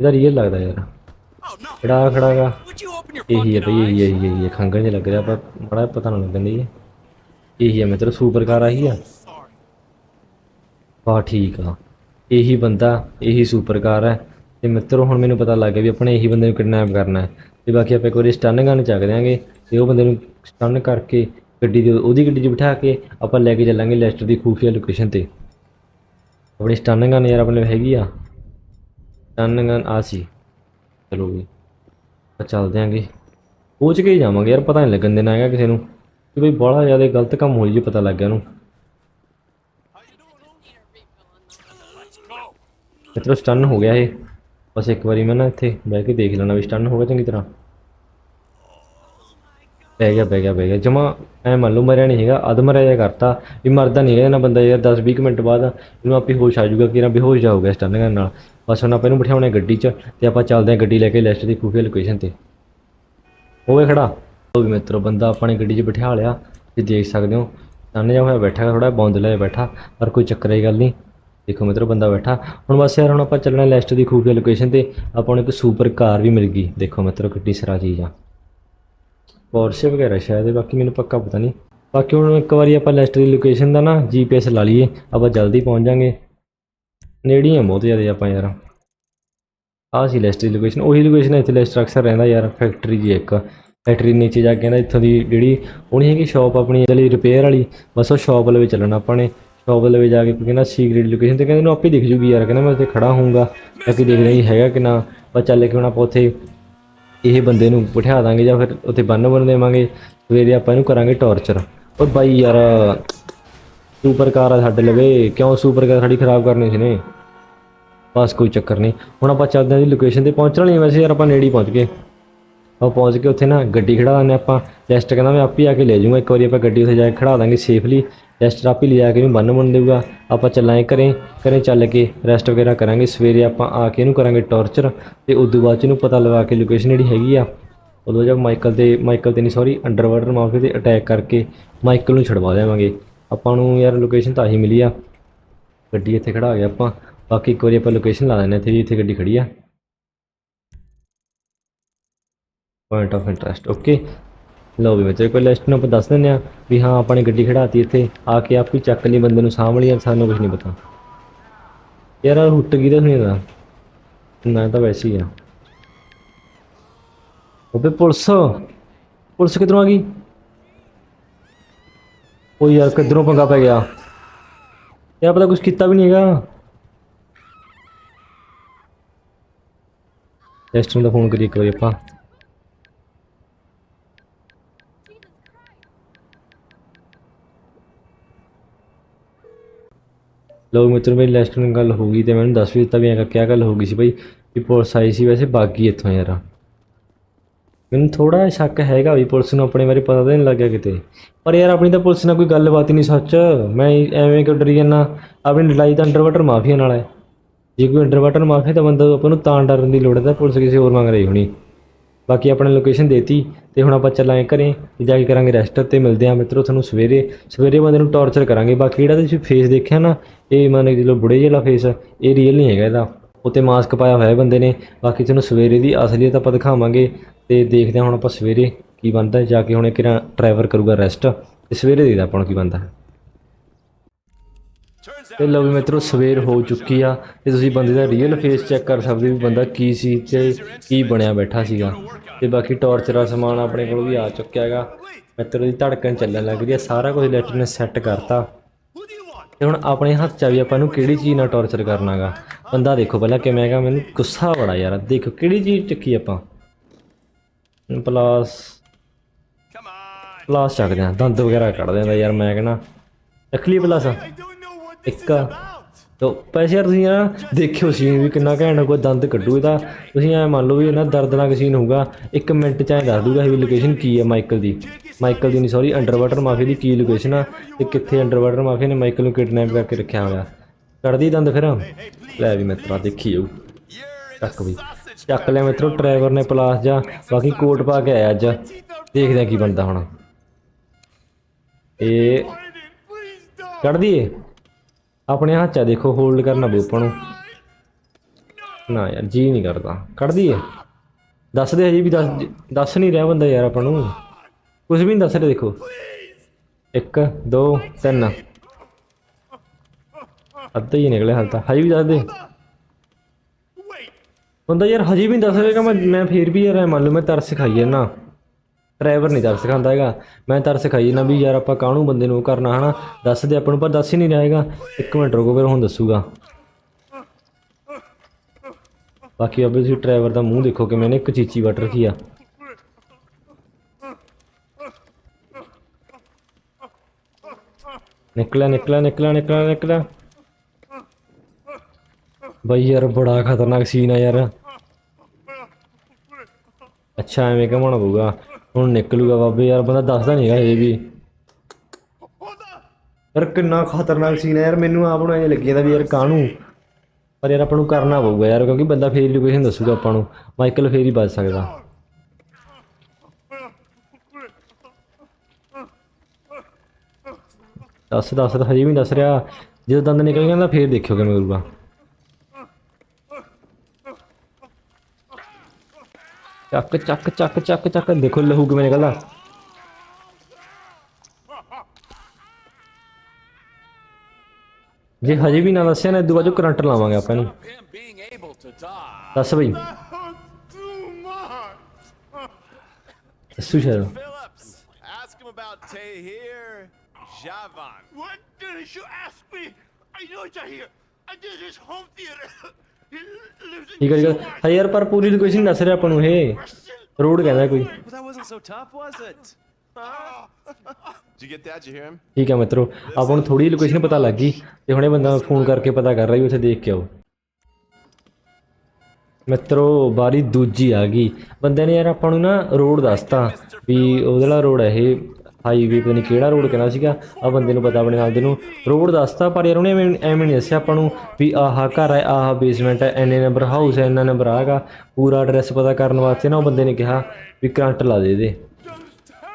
ਇਹਦਾ ਰੀਅਲ ਲੱਗਦਾ ਯਾਰ। ਖੜਾ ਗਾ ਇਹੀ ਹੈ fucking ਇਹੀ ਹੈ ਇਹੀ ਹੈ, ਇਹੀ ਹੈ ਖੰਗਣ ਜਿਹਾ ਲੱਗ ਰਿਹਾ ਪਰ ਬੜਾ ਪਤਾ ਨਾ ਲੱਗਣ ਦੀ ਇਹੀ ਹੈ ਮਿੱਤਰ ਸੁਪਰ ਕਾਰ ਆਹੀ ਆ। Sorry. ਠੀਕ ਆ। ਇਹੀ ਬੰਦਾ ਇਹੀ ਸੁਪਰ ਕਾਰ ਹੈ ਤੇ ਮਿੱਤਰੋ ਹੁਣ ਮੈਨੂੰ ਪਤਾ ਲੱਗ ਗਿਆ ਵੀ ਆਪਣੇ ਇਹੀ ਬੰਦੇ ਨੂੰ ਕਿਡਨੈਪ ਕਰਨਾ ਹੈ। ਤੇ ਬਾਕੀ ਆਪਾਂ ਇੱਕ ਵਾਰੀ ਸਟਨ ਗਨ ਚੱਕ ਦਿਆਂਗੇ। ਤੇ ਉਹ ਬੰਦੇ ਨੂੰ ਸਟਨ ਕਰਕੇ ਗੱਡੀ ਦੇ ਉਹਦੀ ਗੱਡੀ 'ਚ ਬਿਠਾ ਕੇ ਆਪਾਂ ਲੈ ਕੇ ਚੱਲਾਂਗੇ ਲੈਸਟਰ ਦੀ ਖੂਫੀਆ ਲੋਕੇਸ਼ਨ ਤੇ। ਆਪਣੀ ਸਟਨ ਗਨ ਯਾਰ ਆਪਣੇ ਹੈਗੀ ਆ। ਸਟਨ ਗਨ ਆ ਸੀ। ਚਲੋ ਵੀ ਆਪਾਂ ਚੱਲਦੇ ਆਂਗੇ। ਪਹੁੰਚ ਕੇ ਹੀ ਜਾਵਾਂਗੇ ਯਾਰ, ਪਤਾ ਨਹੀਂ ਲੱਗਣ ਦੇਣਾ ਹੈਗਾ ਕਿਸੇ ਨੂੰ। ਕਿ ਬਈ ਬੜਾ ਜ਼ਿਆਦਾ ਗਲਤ ਕੰਮ ਹੋਈ ਜੀ, ਪਤਾ ਲੱਗ ਗਿਆ ਉਹਨੂੰ। Let's go. ਮਿੱਤਰੋ ਸਟਨ ਹੋ ਗਿਆ ਇਹ। ਬਸ ਇੱਕ ਵਾਰੀ ਮੈਂ ਨਾ ਇੱਥੇ ਬਹਿ ਕੇ ਦੇਖ ਲੈਣਾ ਵੀ ਸਟਨ ਹੋ ਗਿਆ ਚੰਗੀ ਤਰ੍ਹਾਂ। ਬਹਿ ਗਿਆ ਬਹਿ ਗਿਆ ਬਹਿ ਗਿਆ। ਜਮਾ ਐ ਮੰਨ ਲਓ ਮਰਿਆ ਨਹੀਂ ਹੈਗਾ ਅਧ ਮਰਿਆ ਜਿਹਾ ਕਰਤਾ। ਵੀ ਮਰਦਾ ਨਹੀਂ ਹੈਗਾ ਨਾ ਬੰਦਾ ਯਾਰ 10 20 ਮਿੰਟ ਬਾਅਦ ਇਹਨੂੰ ਆਪੇ ਹੋਸ਼ ਆ ਜਾਊਗਾ ਕਿ ਨਾ ਬੇਹੋਸ਼ ਜਾ ਹੋ ਗਿਆ ਸਟਨ ਕਰਨ ਨਾਲ। ਬਸ ਹੁਣ ਆਪਾਂ ਇਹਨੂੰ ਬਿਠਾਉਣਾ ਗੱਡੀ 'ਚ ਤੇ ਆਪਾਂ ਚੱਲਦੇ ਹਾਂ ਗੱਡੀ ਲੈ ਕੇ ਲੈਸਟ ਦੀ ਖੂਫੀਆ ਲੋਕੇਸ਼ਨ ਤੇ। ਹੋਵੇ ਖੜਾ। ਉਹ ਵੀ ਮਿੱਤਰੋ, ਬੰਦਾ ਆਪਾਂ ਨੇ ਗੱਡੀ 'ਚ ਬਿਠਾ ਲਿਆ ਤੇ ਦੇਖ ਸਕਦੇ ਹੋ। ਸਟਨ ਜਿਹਾ ਹੋਇਆ ਬੈਠਾ ਥੋੜਾ ਬੌਂਦ ਲਿਆ ਬੈਠਾ, ਪਰ ਕੋਈ ਚੱਕਰ ਦੀ ਗੱਲ ਨਹੀਂ। ਦੇਖੋ ਮਿੱਤਰੋ, ਬੰਦਾ ਬੈਠਾ। ਹੁਣ ਬਸ ਯਾਰ, ਹੁਣ ਆਪਾਂ ਚੱਲਣਾ ਲੈਸਟ ਦੀ ਖੂਫੀਆ ਲੋਕੇਸ਼ਨ ਤੇ, ਆਪਾਂ ਨੂੰ ਇੱਕ ਸੁਪਰ ਕਾਰ ਵੀ ਮਿਲ ਗਈ। ਦੇਖੋ ਮਿੱਤਰੋ, ਕਿੱਡੀ ਸਰਾ ਚੀਜ਼ ਆ। ਪੋਰਸ਼ੇ ਵਗੈਰਾ ਸ਼ਾਇਦ ਇਹ, ਬਾਕੀ ਮੈਨੂੰ ਪੱਕਾ ਪਤਾ ਨਹੀਂ। ਬਾਕੀ ਹੁਣ ਇੱਕ ਵਾਰੀ ਆਪਾਂ ਲੈਸਟ ਦੀ ਲੋਕੇਸ਼ਨ ਦਾ ਨਾ ਜੀਪੀਐਸ ਲਾ ਲਈਏ ਆਪਾਂ ਜਲਦੀ ਪਹੁੰਚ ਜਾਾਂਗੇ। ਨੇੜੇ ਹੀ ਆ ਬਹੁਤ ਜ਼ਿਆਦਾ ਆਪਾਂ ਯਾਰ। ਆਹ ਸੀ ਲੈਸਟ ਦੀ ਲੋਕੇਸ਼ਨ ਉਹੀ ਲੋਕੇਸ਼ਨ ਇੱਥੇ ਲੈਸਟਰ ਅਕਸਰ ਰਹਿੰਦਾ ਯਾਰ ਫੈਕਟਰੀ ਜੀ ਇੱਕ। ਫੈਕਟਰੀ ਨੀਚੇ ਜਾ ਕੇ ਕਹਿੰਦਾ ਇੱਥੋਂ ਦੀ ਜਿਹੜੀ ਉਹ ਨਹੀਂ ਹੈਗੀ ਸ਼ਾਪ ਆਪਣੀ ਲਈ ਰਿਪੇਅਰ ਵਾਲੀ ਬਸ ਉਹ ਸ਼ਾਪ ਵਾਲੇ ਵਿੱਚ ਚੱਲਣਾ ਆਪਾਂ ਨੇ। ਸ਼ਾਪ ਵਾਲੇ ਵਿੱਚ ਜਾ ਕੇ ਕਹਿੰਦਾ ਸੀਕ੍ਰੀਟ ਲੋਕੇਸ਼ਨ ਤੇ ਕਹਿੰਦਾ ਇਹਨੂੰ ਆਪੇ ਦਿਖ ਜੂਗੀ ਯਾਰ ਕਹਿੰਦਾ ਮੈਂ ਉੱਥੇ ਖੜਾ ਹੋਊਂਗਾ। ਬਾਕੀ ਕਿ ਦੇਖਦੇ ਹੀ ਹੈਗਾ ਕਿ ਨਾ। ਬਸ ਚੱਲ ਕੇ ਹੁਣ ਆਪਾਂ ਉੱਥੇ ਇਹ ਬੰਦੇ ਨੂੰ ਬਿਠਾ ਦਾਂਗੇ ਜਾਂ ਫਿਰ ਉੱਥੇ ਬੰਨ ਬੰਨ ਦੇਵਾਂਗੇ, ਸਵੇਰੇ ਆਪਾਂ ਇਹਨੂੰ ਕਰਾਂਗੇ ਟੌਰਚਰ ਓ ਬਾਈ ਯਾਰ ਸੁਪਰ ਕਾਰ ਆ ਸਾਡੇ ਲਵੇ, ਕਿਉਂ ਸੁਪਰ ਕਾਰ ਸਾਡੀ ਖਰਾਬ ਕਰਨੀ ਸੀ ਨੇ? ਬਸ ਕੋਈ ਚੱਕਰ ਨਹੀਂ। ਹੁਣ ਆਪਾਂ ਚੱਲਦੇ ਹਾਂ ਜੀ ਲੋਕੇਸ਼ਨ ਤੇ ਪਹੁੰਚਣ ਲਈ ਵੈਸੇ ਯਾਰ ਆਪਾਂ ਨੇੜੇ ਹੀ ਪਹੁੰਚ ਗਏ। ਆਪਾਂ ਪਹੁੰਚ ਕੇ ਉੱਥੇ ਨਾ ਗੱਡੀ ਖੜਾ ਦਾਂਗੇ ਆਪਾਂ। ਟੈਸਟ ਕਹਿੰਦਾ ਮੈਂ ਆਪੇ ਆ ਕੇ ਲੈ ਜਾਊਂਗਾ। ਇੱਕ ਵਾਰੀ ਆਪਾਂ ਗੱਡੀ ਉੱਥੇ ਜਾ ਕੇ ਖੜਾ ਦਾਂਗੇ ਸੇਫਲੀ ਟੈਸਟ ਆਪੇ ਲਿਜਾ ਕੇ ਇਹਨੂੰ ਬੰਨ ਬੰਨ ਦੇਊਗਾ। ਆਪਾਂ ਚੱਲਾਂਗੇ ਘਰੇ। ਘਰੇ ਚੱਲ ਕੇ ਰੈਸਟ ਵਗੈਰਾ ਕਰਾਂਗੇ। ਸਵੇਰੇ ਆਪਾਂ ਆ ਕੇ ਇਹਨੂੰ ਕਰਾਂਗੇ ਟੌਰਚਰ ਤੇ ਉਸ ਤੋਂ ਬਾਅਦ ਚ ਇਹਨੂੰ ਪਤਾ ਲਗਾ ਕੇ ਲੋਕੇਸ਼ਨ ਜਿਹੜੀ ਹੈਗੀ ਆ ਉਦੋਂ ਜਦ ਮਾਈਕਲ ਤੇ ਮਾਈਕਲ ਤੇ ਨਹੀਂ ਸੌਰੀ ਅੰਡਰਵਾਟਰ ਮਾਫੀਆ ਤੇ ਅਟੈਕ ਕਰਕੇ ਮਾਈਕਲ ਨੂੰ ਛਡਵਾ ਦੇਵਾਂਗੇ। ਆਪਾਂ ਨੂੰ ਯਾਰ ਲੋਕੇਸ਼ਨ ਤਾਂ ਆਹੀ ਮਿਲੀ ਆ। ਗੱਡੀ ਇੱਥੇ ਖੜਾ ਗਿਆ ਆਪਾਂ। ਬਾਕੀ ਇੱਕ ਵਾਰੀ ਆਪਾਂ ਲੋਕੇਸ਼ਨ ਲਾ ਦਿੰਦੇ ਹਾਂ। ਇੱਥੇ ਵੀ ਇੱਥੇ ਗੱਡੀ ਖੜੀ ਆ। ਪੁਆਇੰਟ ਆਫ ਇੰਟਰਸਟ ਓਕੇ ਲਓ ਵੀ ਮਿੱਤਰੋ ਕੋਈ ਲਿਸਟ ਨੂੰ ਆਪਾਂ ਦੱਸ ਦਿੰਦੇ ਆ ਵੀ ਹਾਂ, ਆਪਾਂ ਨੇ ਗੱਡੀ ਖੜਾਤੀ ਇੱਥੇ, ਆ ਕੇ ਆਪ ਹੀ ਚੱਕ ਲਈ ਬੰਦੇ ਨੂੰ ਸਾਂਭ ਲਿਆ ਸਾਨੂੰ ਕੁਝ ਨਹੀਂ ਪਤਾ। ਯਾਰ, ਆਹ ਹੁੱਟ ਕੀ ਸੁਣੀਦਾ ਨਾ ਤਾਂ ਵੈਸੇ ਹੀ ਆ। ਉਹਦੇ ਪੁਲਿਸ ਪੁਲਿਸ ਕਿੱਧਰੋਂ ਆ ਗਈ? ਉਹ ਯਾਰ, ਕਿੱਧਰੋਂ ਪੰਗਾ ਪੈ ਗਿਆ? ਯਾਰ, ਪਤਾ ਕੁਝ ਕੀਤਾ ਵੀ ਨਹੀਂ ਹੈਗਾ। ਟੈਸਟ ਨੂੰ ਤਾਂ ਫੋਨ ਕਰੀ ਇੱਕ ਵਾਰੀ ਆਪਾਂ। ਲੋ ਮਿੱਤਰ ਮੇਰੀ ਲੈਸਟ ਨਾਲ ਗੱਲ ਹੋ ਗਈ ਤੇ ਮੈਨੂੰ ਦੱਸ ਵੀ ਦਿੱਤਾ ਵੀ ਐਂ ਕਿਆ ਗੱਲ ਹੋ ਗਈ ਸੀ ਬਈ, ਵੀ ਪੁਲਿਸ ਆਈ ਸੀ ਵੈਸੇ ਬਾਗੀ ਇੱਥੋਂ ਯਾਰ। ਮੈਨੂੰ ਥੋੜਾ ਜਿਹਾ ਸ਼ੱਕ ਹੈਗਾ ਵੀ ਪੁਲਿਸ ਨੂੰ ਆਪਣੇ ਬਾਰੇ ਪਤਾ ਤਾਂ ਨਹੀਂ ਲੱਗਿਆ ਕਿਤੇ। ਪਰ ਯਾਰ ਆਪਣੀ ਤਾਂ ਪੁਲਿਸ ਨਾਲ ਕੋਈ ਗੱਲਬਾਤ ਹੀ ਨਹੀਂ ਸੱਚ। ਮੈਂ ਐਵੇਂ ਕਿਉਂ ਡਰੀ ਜਾਂਦਾ? ਆਪਣੀ ਲੜਾਈ ਤਾਂ ਅੰਡਰਵਾਟਰ ਮਾਫੀਆ ਨਾਲ ਹੈ। ਜੇ ਕੋਈ ਅੰਡਰਵਾਟਰ ਮਾਫੀਆ ਤਾਂ ਬੰਦਾ ਆਪਾਂ ਨੂੰ ਤਾਂ ਡਰਨ ਦੀ ਲੋੜ ਹੈ ਤਾਂ ਪੁਲਿਸ ਕਿਸੇ ਹੋਰ ਮੰਗ ਰਹੀ ਹੋਣੀ। ਬਾਕੀ ਆਪਣੀ ਲੋਕੇਸ਼ਨ ਦੇਤੀ ਤੇ ਹੁਣ ਆਪਾਂ ਚੱਲਾਂਗੇ ਘਰੇ ਤੇ ਜਾ ਕੇ ਕਰਾਂਗੇ ਰੈਸਟ ਤੇ ਮਿਲਦੇ ਹਾਂ ਮਿੱਤਰੋ ਤੁਹਾਨੂੰ ਸਵੇਰੇ। ਸਵੇਰੇ ਬੰਦੇ ਨੂੰ ਟੌਰਚਰ ਕਰਾਂਗੇ। ਬਾਕੀ ਜਿਹੜਾ ਤੁਸੀਂ ਫੇਸ ਦੇਖਿਆ ਨਾ, ਇਹ ਮੰਨ ਕੇ ਚਲੋ ਬੁੜੇ ਜਿਹਾ ਫੇਸ ਇਹ ਰੀਅਲ ਨਹੀਂ ਹੈਗਾ ਇਹਦਾ। ਉੱਤੇ ਮਾਸਕ ਪਾਇਆ ਹੋਇਆ ਬੰਦੇ ਨੇ। ਬਾਕੀ ਤੁਹਾਨੂੰ ਸਵੇਰੇ ਦੀ ਅਸਲੀਅਤ ਆਪਾਂ ਦਿਖਾਵਾਂਗੇ ਤੇ ਦੇਖਦੇ ਹਾਂ ਹੁਣ ਆਪਾਂ ਸਵੇਰੇ ਕੀ ਬਣਦਾ, ਜਾ ਕੇ ਹੁਣ ਇੱਕ ਡਰਾਈਵਰ ਕਰੂਗਾ ਰੈਸਟ ਤੇ ਸਵੇਰੇ ਦੇਖਦਾ ਆਪਾਂ ਨੂੰ ਕੀ ਬਣਦਾ। ਤੇ ਲਓ ਵੀ ਮਿੱਤਰੋ, ਸਵੇਰ ਹੋ ਚੁੱਕੀ ਆ ਤੇ ਤੁਸੀਂ ਬੰਦੇ ਦਾ ਰੀਅਲ ਫੇਸ ਚੈੱਕ ਕਰ ਸਕਦੇ ਹੋ ਵੀ ਬੰਦਾ ਕੀ ਸੀ ਤੇ ਕੀ ਬਣਿਆ ਬੈਠਾ ਸੀਗਾ। ਤੇ ਬਾਕੀ ਟੌਰਚਰ ਦਾ ਸਮਾਨ ਆਪਣੇ ਕੋਲ ਵੀ ਆ ਚੁੱਕਿਆ ਹੈਗਾ। ਮਿੱਤਰੋ ਦੀ ਧੜਕਣ ਚੱਲਣ ਲੱਗ ਰਹੀ ਆ, ਸਾਰਾ ਕੁਝ ਲੈਟਰ ਨੇ ਸੈੱਟ ਕਰਤਾ। ਤੇ ਹੁਣ ਆਪਣੇ ਹੱਥ 'ਚ ਆ ਵੀ ਆਪਾਂ ਨੂੰ ਕਿਹੜੀ ਚੀਜ਼ ਨਾਲ ਟੌਰਚਰ ਕਰਨਾਗਾ ਬੰਦਾ ਦੇਖੋ ਪਹਿਲਾਂ ਕਿਵੇਂ ਹੈਗਾ, ਮੈਨੂੰ ਗੁੱਸਾ ਬੜਾ ਯਾਰ, ਦੇਖੋ ਕਿਹੜੀ ਚੀਜ਼ ਚੱਕੀ ਆਪਾਂ। ਪਲਾਸ ਪਲਾਸ ਚੱਕਦੇ ਆ, ਦੰਦ ਵਗੈਰਾ ਕੱਢ ਦਿੰਦਾ ਯਾਰ ਮੈਂ ਕਹਿੰਦਾ। ਚੱਕ ਲਈ ਪਲਾਸ ਇੱਕ ਤੋ ਪੈਸੇ ਯਾਰ ਤੁਸੀਂ ਨਾ ਦੇਖਿਓ ਸੀਨ ਵੀ ਕਿੰਨਾ ਘੈਂਟ ਕੋਈ ਦੰਦ ਕੱਢੂ ਇਹਦਾ। ਤੁਸੀਂ ਐ ਮੰਨ ਲਓ ਵੀ ਇਹਨਾਂ ਦਰਦਨਾਕ ਸੀਨ ਹੋਊਗਾ ਇੱਕ ਮਿੰਟ ਚ ਐ ਦੱਸ ਦੂਗਾ ਵੀ ਲੋਕੇਸ਼ਨ ਕੀ ਹੈ ਮਾਈਕਲ ਦੀ। ਮਾਈਕਲ ਦੀ ਨਹੀਂ ਸੌਰੀ ਅੰਡਰਵਾਟਰ ਮਾਫੀਆ ਦੀ ਕੀ ਲੋਕੇਸ਼ਨ ਆ ਤੇ ਕਿੱਥੇ ਅੰਡਰਵਾਟਰ ਮਾਫੀਆ ਨੇ ਮਾਈਕਲ ਨੂੰ ਕਿਡਨੈਪ ਕਰਕੇ ਰੱਖਿਆ ਹੋਇਆ। ਕੱਢਦੀ ਦੰਦ ਫਿਰ? ਲੈ ਵੀ ਮਿੱਤਰਾ ਦੇਖੀ ਜਾਊ। ਚੱਕ ਵੀ। ਚੱਕ ਲਿਆ ਮਿੱਤਰੋ ਡਰਾਈਵਰ ਨੇ ਪਲਾਸ ਜਾ ਬਾਕੀ ਕੋਟ ਪਾ ਕੇ ਆਇਆ ਅੱਜ। ਦੇਖਦੇ ਆ ਕੀ ਬਣਦਾ ਹੁਣ। ਇਹ Please don't. ਕੱਢ ਦਈਏ ਆਪਣੇ ਹੱਥ ਆ ਦੇਖੋ ਹੋਲਡ ਕਰਨਾ ਪਊ ਆਪਾਂ ਨੂੰ। ਨਾ ਯਾਰ, ਜੀ ਨਹੀਂ ਕਰਦਾ। ਕੱਢ ਦਈਏ। ਦੱਸ ਦੇ ਹਜੇ ਵੀ ਦੱਸ ਦੱਸ ਨਹੀਂ ਰਿਹਾ ਬੰਦਾ ਯਾਰ ਆਪਾਂ ਨੂੰ। ਕੁਝ ਵੀ ਨਹੀਂ ਦੱਸ ਰਿਹਾ, ਦੇਖੋ। 1 2 3 ਅੱਧਾ ਹੀ ਨਿਕਲਿਆ ਹਾਲ ਤਾਂ। ਹਜੇ ਵੀ ਦੱਸ ਦੇ। ਬੰਦਾ ਯਾਰ ਹਜੇ ਵੀ ਦੱਸ ਰਿਹਾ ਮੈਂ ਮੈਂ ਫੇਰ ਵੀ ਯਾਰ ਮੰਨ ਲਓ ਮੈਂ ਤਰਸ ਖਾਈ ਨਾ ਡਰਾਈਵਰ ਨਹੀਂ ਤਰਸ ਖਾਂਦਾ ਹੈਗਾ। ਮੈਂ ਤਰਸ ਖਾਈ ਨਾ ਵੀ ਯਾਰ ਆਪਾਂ ਕਾਹਨੂੰ ਬੰਦੇ ਨੂੰ ਉਹ ਕਰਨਾ, ਹਨਾ? ਦੱਸ ਦੇ ਆਪਾਂ ਨੂੰ, ਪਰ ਦੱਸ ਹੀ ਨਹੀਂ ਰਹੇਗਾ ਇੱਕ ਮਿੰਟ ਰੁਕੋ, ਫਿਰ ਹੁਣ ਦੱਸੂਗਾ। ਬਾਕੀ ਅਬੇ ਤੁਸੀਂ ਡਰਾਈਵਰ ਦਾ ਮੂੰਹ ਦੇਖੋ ਕਿ ਨੇ, ਇੱਕ ਚੀਚੀ ਵੱਟ ਰੱਖੀ ਆ। ਨਿਕਲਿਆ ਨਿਕਲਿਆ ਨਿਕਲਿਆ ਨਿਕਲਿਆ ਨਿਕਲਿਆ। ਬਈ ਯਾਰ, ਬੜਾ ਖਤਰਨਾਕ ਸੀਨ ਆ ਯਾਰ। ਅੱਛਾ, ਐਵੇਂ ਘਮਾਉਣਾ ਪਊਗਾ। ਹੁਣ ਨਿਕਲੂਗਾ ਬਾਬੇ ਯਾਰ, ਬੰਦਾ ਦੱਸਦਾ ਨਹੀਂ ਹੈਗਾ ਇਹ ਵੀ। ਯਾਰ ਕਿੰਨਾ ਖਤਰਨਾਕ ਸੀਨ ਹੈ ਯਾਰ, ਮੈਨੂੰ ਆਪ ਨੂੰ ਐਂ ਲੱਗੀ ਜਾਂਦਾ ਵੀ ਯਾਰ ਕਾਹਨੂੰ। ਪਰ ਯਾਰ ਆਪਾਂ ਨੂੰ ਕਰਨਾ ਪਊਗਾ ਯਾਰ, ਕਿਉਂਕਿ ਬੰਦਾ ਫੇਰ ਲੋਕੇਸ਼ਨ ਦੱਸੂਗਾ ਆਪਾਂ ਨੂੰ। ਮਾਈਕਲ ਫੇਰ ਹੀ ਬਚ ਸਕਦਾ। ਦੱਸ ਦੱਸ ਤਾਂ ਹਜੇ ਵੀ ਦੱਸ ਰਿਹਾ। ਜਦੋਂ ਦੰਦ ਨਿਕਲ ਗਿਆ ਤਾਂ ਫੇਰ ਦੇਖਿਓ ਕਿਵੇਂ ਕਰੂਗਾ। ਚੱਕ ਚੱਕ ਚੱਕ ਚੱਕ ਚੱਕ ਦੇਖੋ ਲਹੂ ਕਿਵੇਂ ਨਿਕਲਦਾ ਜੇ ਹਜੇ ਵੀ ਨਾ ਦੱਸਿਆ ਨਾ ਇਦੋਂ ਬਾਅਦ ਕਰੰਟ ਲਾਵਾਂਗੇ ਆਪਾਂ ਇਹਨੂੰ Him being able to die. ਦੱਸ ਬਈ Oh, too much. ਦੱਸੂ ਸ਼ਾਇਦ Phillips, ask him about Tahir Javan. What did you ask me? I know Tahir. I did his home theater. ਠੀਕ ਹੈ ਠੀਕ ਹੈ ਹਾਂ ਯਾਰ ਪਰ ਪੂਰੀ ਲੋਕੇਸ਼ਨ ਦੱਸ ਰਿਹਾ ਆਪਾਂ ਨੂੰ ਇਹ. ਰੋਡ ਕਹਿੰਦਾ ਕੋਈ? ਠੀਕ ਹੈ ਮਿੱਤਰੋ ਆਪਾਂ ਨੂੰ ਥੋੜੀ ਲੋਕੇਸ਼ਨ ਪਤਾ ਲੱਗ ਗਈ ਤੇ ਹੁਣੇ ਬੰਦਾ ਫੋਨ ਕਰਕੇ ਪਤਾ ਕਰ ਰਿਹਾ ਵੀ ਉੱਥੇ ਦੇਖ ਕੇ ਆਓ। ਮਿੱਤਰੋ ਬਾਰੀ ਦੂਜੀ ਆ ਗਈ। ਬੰਦੇ ਨੇ ਯਾਰ ਆਪਾਂ ਨੂੰ ਨਾ ਰੋਡ ਦੱਸਤਾ ਵੀ ਉਹਦੇ ਵਾਲਾ ਰੋਡ ਹੈ ਇਹ। ਹਾਈਵੇ ਪਤਾ ਨਹੀਂ ਕਿਹੜਾ ਰੋਡ ਕਹਿੰਦਾ ਸੀਗਾ। ਆ ਬੰਦੇ ਨੂੰ ਪਤਾ ਆਪਣੇ ਨਾਲ ਦੇ ਨੂੰ। ਰੋਡ ਦੱਸਤਾ, ਪਰ ਯਾਰ ਉਹਨੇ ਐਵੇਂ ਐਵੇਂ ਨਹੀਂ ਦੱਸਿਆ ਆਪਾਂ ਨੂੰ ਵੀ ਆਹ ਘਰ ਹੈ, ਆਹ ਬੇਸਮੈਂਟ ਹੈ ਐਨੇ ਨੰਬਰ ਹਾਊਸ ਹੈ, ਇੰਨਾ ਨੰਬਰ ਆਗਾ ਪੂਰਾ ਐਡਰੈਸ ਪਤਾ ਕਰਨ ਵਾਸਤੇ ਨਾ ਉਹ ਬੰਦੇ ਨੇ ਕਿਹਾ ਵੀ ਕਰੰਟ ਲਾ ਦੇ ਦੇ